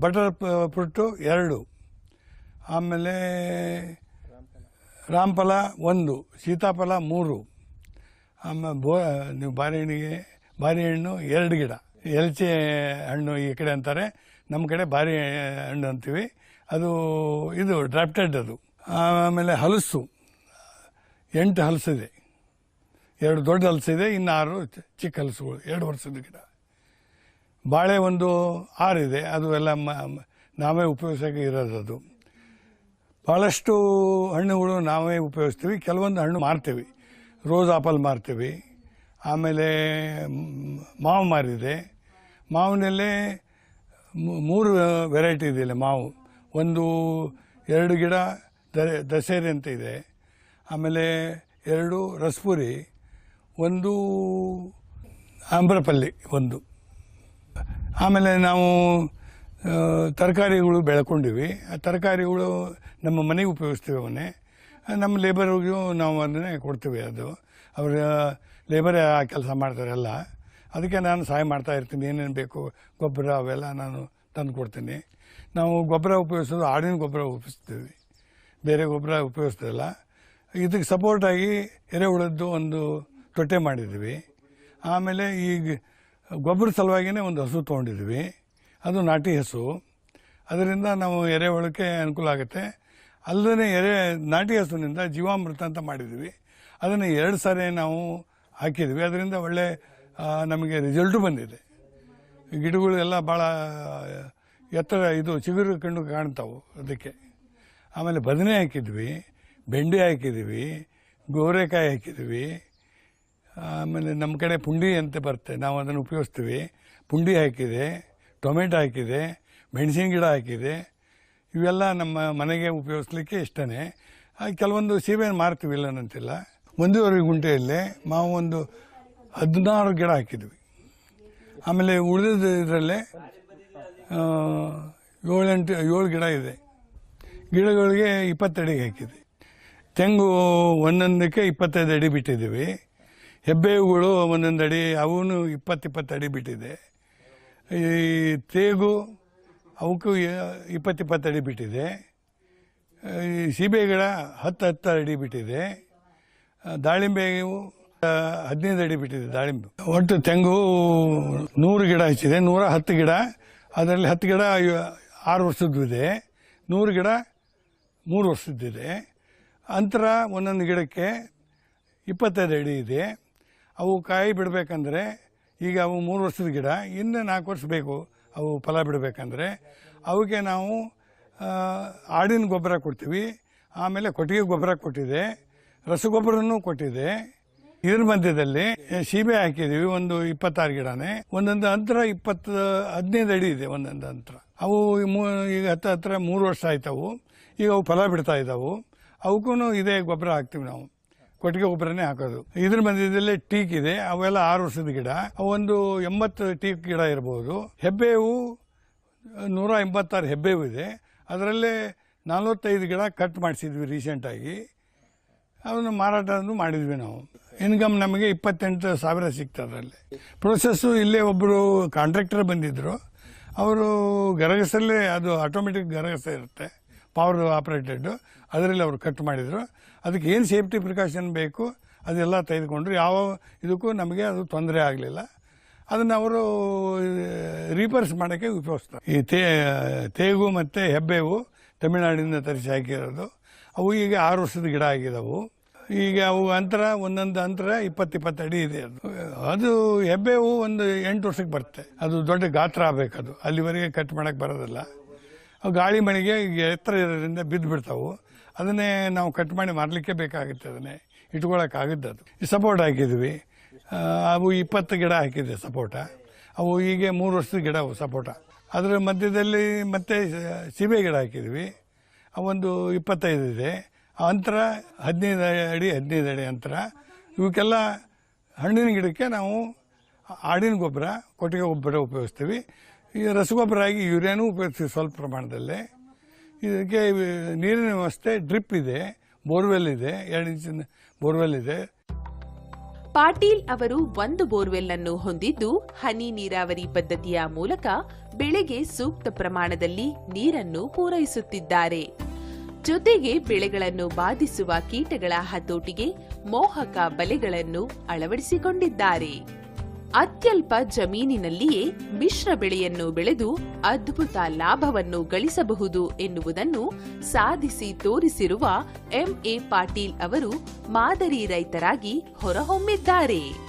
ಬಟರ್ ಪುಟ್ಟು ಎರಡು, ಆಮೇಲೆ ರಾಮಫಲ ಒಂದು, ಸೀತಾಫಲ ಮೂರು, ಆಮೇಲೆ ಬೋ, ನೀವು ಬಾರೆಹಣ್ಣಿಗೆ ಬಾರೆಹಣ್ಣು ಎರಡು ಗಿಡ, ಎಲ್ಚೆ ಹಣ್ಣು ಈ ಕಡೆ ಅಂತಾರೆ, ನಮ್ಮ ಕಡೆ ಬಾರಿ ಹಣ್ಣು ಅಂತೀವಿ, ಅದು ಇದು ಡ್ರಾಫ್ಟೆಡ್ ಅದು. ಆಮೇಲೆ ಹಲಸು, ಎಂಟು ಹಲಸಿದೆ ಎರಡು ದೊಡ್ಡ ಹಲಸಿದೆ ಇನ್ನು ಆರು ಚಿಕ್ಕ ಹಲಸುಗಳು, ಎರಡು ವರ್ಷದ ಗಿಡ. ಬಾಳೆ ಒಂದು ಆರಿದೆ ಅದು ಎಲ್ಲ ಮ- ನಾವೇ ಉಪಯೋಗಿಸೋಕೆ ಇರೋದು ಅದು. ಭಾಳಷ್ಟು ಹಣ್ಣುಗಳು ನಾವೇ ಉಪಯೋಗಿಸ್ತೀವಿ, ಕೆಲವೊಂದು ಹಣ್ಣು ಮಾರ್ತೀವಿ. ರೋಸ್ ಆಪಲ್ ಮಾರ್ತೀವಿ, ಆಮೇಲೆ ಮಾವು ಮಾರಿದೆ. ಮಾವಿನಲ್ಲೇ ಮೂರು ವೆರೈಟಿ ಇದೆಯಲ್ಲ ಮಾವು. ಒಂದು ಎರಡು ಗಿಡ ದಸೇರಿ ಅಂತ ಇದೆ, ಆಮೇಲೆ ಎರಡು ರಸ್ಪುರಿ ಒಂದು ಆಮ್ರಪಲ್ಲಿ ಒಂದು. ಆಮೇಲೆ ನಾವು ತರಕಾರಿಗಳು ಬೆಳ್ಕೊಂಡಿವಿ. ಆ ತರಕಾರಿಗಳು ನಮ್ಮ ಮನೆಗೆ ಉಪಯೋಗಿಸ್ತೀವಿ ಅವನ್ನೇ. ನಮ್ಮ ಲೇಬರ್ಗೂ ನಾವು ಅದನ್ನೇ ಕೊಡ್ತೀವಿ ಅದು. ಅವರ ಲೇಬರೇ ಆ ಕೆಲಸ ಮಾಡ್ತಾರಲ್ಲ ಅದಕ್ಕೆ ನಾನು ಸಹಾಯ ಮಾಡ್ತಾ ಇರ್ತೀನಿ. ಏನೇನು ಬೇಕು? ಗೊಬ್ಬರ ಅವೆಲ್ಲ ನಾನು ತಂದು ಕೊಡ್ತೀನಿ. ನಾವು ಗೊಬ್ಬರ ಉಪಯೋಗಿಸೋದು, ಆಡಿನ ಗೊಬ್ಬರ ಉಪಯೋಗಿಸ್ತೀವಿ. ಬೇರೆ ಗೊಬ್ಬರ ಉಪಯೋಗಿಸ್ತಿಲ್ಲ ಇದಕ್ಕೆ ಸಪೋರ್ಟಾಗಿ ಎರೆಹುಳದ್ದು ಒಂದು ತೊಟ್ಟೆ ಮಾಡಿದ್ವಿ. ಆಮೇಲೆ ಈಗ ಗೊಬ್ಬರ ಸಲುವಾಗಿಯೇ ಒಂದು ಹಸು ತೊಗೊಂಡಿದ್ವಿ. ಅದು ನಾಟಿ ಹಸು. ಅದರಿಂದ ನಾವು ಎರೆಹುಳಕ್ಕೆ ಅನುಕೂಲ ಆಗುತ್ತೆ. ಅಲ್ಲದೇ ಎರೆ, ನಾಟಿ ಹಸುವಿನಿಂದ ಜೀವಾಮೃತ ಅಂತ ಮಾಡಿದ್ವಿ. ಅದನ್ನು ಎರಡು ಸಾರಿ ನಾವು ಹಾಕಿದ್ವಿ. ಅದರಿಂದ ಒಳ್ಳೆ ನಮಗೆ ರಿಸಲ್ಟು ಬಂದಿದೆ. ಗಿಡಗಳು ಎಲ್ಲ ಭಾಳ, ಎತ್ತರ ಇದು ಚಿಗುರು ಕಂಡು ಕಾಣ್ತಾವೆ ಅದಕ್ಕೆ. ಆಮೇಲೆ ಬದನೆ ಹಾಕಿದ್ವಿ, ಬೆಂಡೆ ಹಾಕಿದ್ವಿ, ಗೋರೆಕಾಯಿ ಹಾಕಿದ್ವಿ. ಆಮೇಲೆ ನಮ್ಮ ಕಡೆ ಪುಂಡಿ ಅಂತ ಬರುತ್ತೆ. ನಾವು ಅದನ್ನು ಉಪಯೋಗಿಸ್ತೀವಿ. ಪುಂಡಿ ಹಾಕಿದೆ, ಟೊಮೆಟೊ ಹಾಕಿದೆ, ಮೆಣಸಿನ ಗಿಡ ಹಾಕಿದೆ. ಇವೆಲ್ಲ ನಮ್ಮ ಮನೆಗೆ ಉಪಯೋಗಿಸ್ಲಿಕ್ಕೆ ಇಷ್ಟನೇ. ಕೆಲವೊಂದು ಸೀಬೆ ಮಾರ್ತೀವಿ ಇಲ್ಲ ಅಂತಿಲ್ಲ ಒಂದೂವರೆ ಗುಂಟೆಯಲ್ಲೇ ನಾವು ಒಂದು ಹದಿನಾರು ಗಿಡ ಹಾಕಿದ್ವಿ. ಆಮೇಲೆ ಉಳಿದ ಇದರಲ್ಲೇ ಏಳೆಂಟು, ಏಳು ಗಿಡ ಇದೆ. ಗಿಡಗಳಿಗೆ ಇಪ್ಪತ್ತಡಿಗೆ ಹಾಕಿದೆ ತೆಂಗು ಒಂದೊಂದಕ್ಕೆ ಇಪ್ಪತ್ತೈದು ಅಡಿ ಬಿಟ್ಟಿದ್ದೀವಿ. ಹೆಬ್ಬೇವುಗಳು ಒಂದೊಂದು ಅಡಿ ಅವನು ಇಪ್ಪತ್ತಿಪ್ಪತ್ತು ಅಡಿ ಬಿಟ್ಟಿದೆ. ಈ ತೇಗು ಅವಕ್ಕೂ ಇಪ್ಪತ್ತಿಪ್ಪತ್ತು ಅಡಿ ಬಿಟ್ಟಿದೆ. ಈ ಸೀಬೆ ಗಿಡ ಹತ್ತು ಹತ್ತು ಅಡಿ ಬಿಟ್ಟಿದೆ. ದಾಳಿಂಬೆ ಹದಿನೈದು ಅಡಿ ಬಿಟ್ಟಿದೆ ದಾಳಿಂಬೆ. ಒಟ್ಟು ತೆಂಗು ನೂರು ಗಿಡ ಹಚ್ಚಿದೆ, ನೂರ ಹತ್ತು ಗಿಡ. ಅದರಲ್ಲಿ ಹತ್ತು ಗಿಡ ಆರು ವರ್ಷದ್ದು ಇದೆ. ನೂರು ಗಿಡ ಮೂರು ವರ್ಷದ್ದಿದೆ ಅಂತರ ಒಂದೊಂದು ಗಿಡಕ್ಕೆ ಇಪ್ಪತ್ತೈದು ಅಡಿ ಇದೆ. ಅವು ಕಾಯಿ ಬಿಡಬೇಕಂದ್ರೆ ಈಗ ಅವು ಮೂರು ವರ್ಷದ ಗಿಡ, ಇನ್ನು ನಾಲ್ಕು ವರ್ಷ ಬೇಕು ಅವು ಫಲ ಬಿಡಬೇಕಂದ್ರೆ. ಅವಕ್ಕೆ ನಾವು ಆಡಿನ ಗೊಬ್ಬರ ಕೊಡ್ತೀವಿ. ಆಮೇಲೆ ಕೊಟ್ಟಿಗೆ ಗೊಬ್ಬರ ಕೊಟ್ಟಿದೆ, ರಸಗೊಬ್ಬರನೂ ಕೊಟ್ಟಿದೆ. ಇದ್ರ ಮಧ್ಯದಲ್ಲಿ ಸೀಬೆ ಹಾಕಿದ್ದೀವಿ, ಒಂದು ಇಪ್ಪತ್ತಾರು ಗಿಡನೇ. ಒಂದೊಂದು ಅಂತರ ಇಪ್ಪತ್ತು, ಹದಿನೈದು ಅಡಿ ಇದೆ ಒಂದೊಂದು ಅಂತರ ಅವು ಈಗ ಹತ್ತು ಹತ್ರ ಮೂರು ವರ್ಷ ಆಯ್ತವು. ಈಗ ಅವು ಫಲ ಬಿಡ್ತಾ ಇದ್ದಾವೆ. ಅವಕ್ಕೂ ಇದೇ ಗೊಬ್ಬರ ಹಾಕ್ತೀವಿ ನಾವು. ಕೊಟ್ಟಿಗೆ ಗೊಬ್ಬರನೇ ಹಾಕೋದು. ಇದ್ರ ಮಧ್ಯದಲ್ಲಿ ಟೀಕ್ ಇದೆ, ಅವೆಲ್ಲ ಆರು ವರ್ಷದ ಗಿಡ. ಒಂದು ಎಂಬತ್ತು ಟೀಕ್ ಗಿಡ ಇರ್ಬೋದು. ಹೆಬ್ಬೇವು, ನೂರ ಎಂಬತ್ತಾರು ಹೆಬ್ಬೇವು ಇದೆ. ಅದರಲ್ಲೇ ನಲವತ್ತೈದು ಗಿಡ ಕಟ್ ಮಾಡಿಸಿದ್ವಿ ರೀಸೆಂಟಾಗಿ ಅದನ್ನು ಮಾರಾಟನೂ ಮಾಡಿದ್ವಿ ನಾವು. ಇನ್ಕಮ್ ನಮಗೆ ಇಪ್ಪತ್ತೆಂಟು ಸಾವಿರ ಸಿಕ್ತು ಅದರಲ್ಲಿ. ಪ್ರೊಸೆಸ್ಸು ಇಲ್ಲೇ ಒಬ್ಬರು ಕಾಂಟ್ರಾಕ್ಟರ್ ಬಂದಿದ್ದರು ಅವರು ಗರಗಸಲ್ಲೇ ಅದು ಆಟೋಮೆಟಿಕ್ ಗರಗಸ ಇರುತ್ತೆ ಪವರ್ ಆಪ್ರೇಟೆಡ್ ಅದರಲ್ಲಿ ಅವರು ಕಟ್ ಮಾಡಿದರು. ಅದಕ್ಕೆ ಏನು ಸೇಫ್ಟಿ ಪ್ರಿಕಾಷನ್ ಬೇಕು ಅದೆಲ್ಲ ತೆಗೆದುಕೊಂಡ್ರು. ಯಾವ ಇದಕ್ಕೂ ನಮಗೆ ಅದು ತೊಂದರೆ ಆಗಲಿಲ್ಲ. ಅದನ್ನು ಅವರು ರೀಪರ್ಸ್ ಮಾಡೋಕ್ಕೆ ಉಪಯೋಗಿಸ್ತಾರೆ. ಈ ತೇ, ತೇಗು ಮತ್ತು ಹೆಬ್ಬೇವು ತಮಿಳುನಾಡಿನಿಂದ ತರಿಸಿ ಹಾಕಿರೋದು. ಅವು ಈಗ ಆರು ವರ್ಷದ ಗಿಡ ಆಗಿದವು. ಈಗ ಅವು ಅಂತರ, ಒಂದೊಂದು ಅಂತರ ಇಪ್ಪತ್ತಿಪ್ಪತ್ತು ಅಡಿ ಇದೆ ಅದು. ಅದು ಹೆಬ್ಬೇವು ಒಂದು ಎಂಟು ವರ್ಷಕ್ಕೆ ಬರುತ್ತೆ. ಅದು ದೊಡ್ಡ ಗಾತ್ರ ಆಗಬೇಕದು ಅಲ್ಲಿವರೆಗೆ ಕಟ್ ಮಾಡೋಕ್ಕೆ ಬರೋದಿಲ್ಲ. ಗಾಳಿ ಮಳೆಗೆ ಈಗ ಎತ್ತರ ಇರೋದ್ರಿಂದ ಬಿದ್ದು ಬಿಡ್ತಾವು ಅದನ್ನೇ ನಾವು ಕಟ್ ಮಾಡಿ ಮಾರಲಿಕ್ಕೆ ಬೇಕಾಗುತ್ತೆ ಅದನ್ನೇ ಇಟ್ಕೊಳ್ಳೋಕ್ಕಾಗುತ್ತೆ ಅದು. ಸಪೋರ್ಟ್ ಹಾಕಿದ್ವಿ. ಅವು ಇಪ್ಪತ್ತು ಗಿಡ ಹಾಕಿದೆ ಸಪೋಟ ಅವು ಈಗ ಮೂರು ವರ್ಷದ ಗಿಡ ಅವು ಸಪೋಟ ಅದರ ಮಧ್ಯದಲ್ಲಿ ಮತ್ತೆ ಸೀಬೆ ಗಿಡ ಹಾಕಿದ್ವಿ. ಅವೊಂದು ಇಪ್ಪತ್ತೈದು ಇದೆ. ಅಂತರ ಹದಿನೈದು ಅಡಿ ಹದಿನೈದು ಅಡಿ ಅಂತರ. ಇವಕ್ಕೆಲ್ಲ ಹಣ್ಣಿನ ಗಿಡಕ್ಕೆ ನಾವು ಆಡಿನ ಗೊಬ್ಬರ, ಕೊಟ್ಟಿಗೆ ಗೊಬ್ಬರ ಉಪಯೋಗಿಸ್ತೀವಿ. ಈ ರಸಗೊಬ್ಬರ ಆಗಿ ಯೂರಿಯಾನೂ ಉಪಯೋಗಿಸ್ತೀವಿ ಸ್ವಲ್ಪ ಪ್ರಮಾಣದಲ್ಲಿ. ಇದಕ್ಕೆ ನೀರಿನ ವ್ಯವಸ್ಥೆ ಡ್ರಿಪ್ ಇದೆ, ಬೋರ್ವೆಲ್ ಇದೆ, ಎರಡು ಇಂಚಿನ ಬೋರ್ವೆಲ್ ಇದೆ. ಪಾಟೀಲ್ ಅವರು ಒಂದು ಬೋರ್ವೆಲ್ ಅನ್ನು ಹೊಂದಿದ್ದು, ಹನಿ ನೀರಾವರಿ ಪದ್ಧತಿಯ ಮೂಲಕ ಬೆಳೆಗೆ ಸೂಕ್ತ ಪ್ರಮಾಣದಲ್ಲಿ ನೀರನ್ನು ಪೂರೈಸುತ್ತಿದ್ದಾರೆ. ಜೊತೆಗೆ ಬೆಳೆಗಳನ್ನು ಬಾಧಿಸುವ ಕೀಟಗಳ ಹತೋಟಿಗೆ ಮೋಹಕ ಬಲೆಗಳನ್ನು ಅಳವಡಿಸಿಕೊಂಡಿದ್ದಾರೆ. ಅತ್ಯಲ್ಪ ಜಮೀನಿನಲ್ಲಿಯೇ ಮಿಶ್ರ ಬೆಳೆಯನ್ನು ಬೆಳೆದು ಅದ್ಭುತ ಲಾಭವನ್ನು ಗಳಿಸಬಹುದು ಎನ್ನುವುದನ್ನು ಸಾಧಿಸಿ ತೋರಿಸಿರುವ ಎಂಎ ಪಾಟೀಲ್ ಅವರು ಮಾದರಿ ರೈತರಾಗಿ ಹೊರಹೊಮ್ಮಿದ್ದಾರೆ.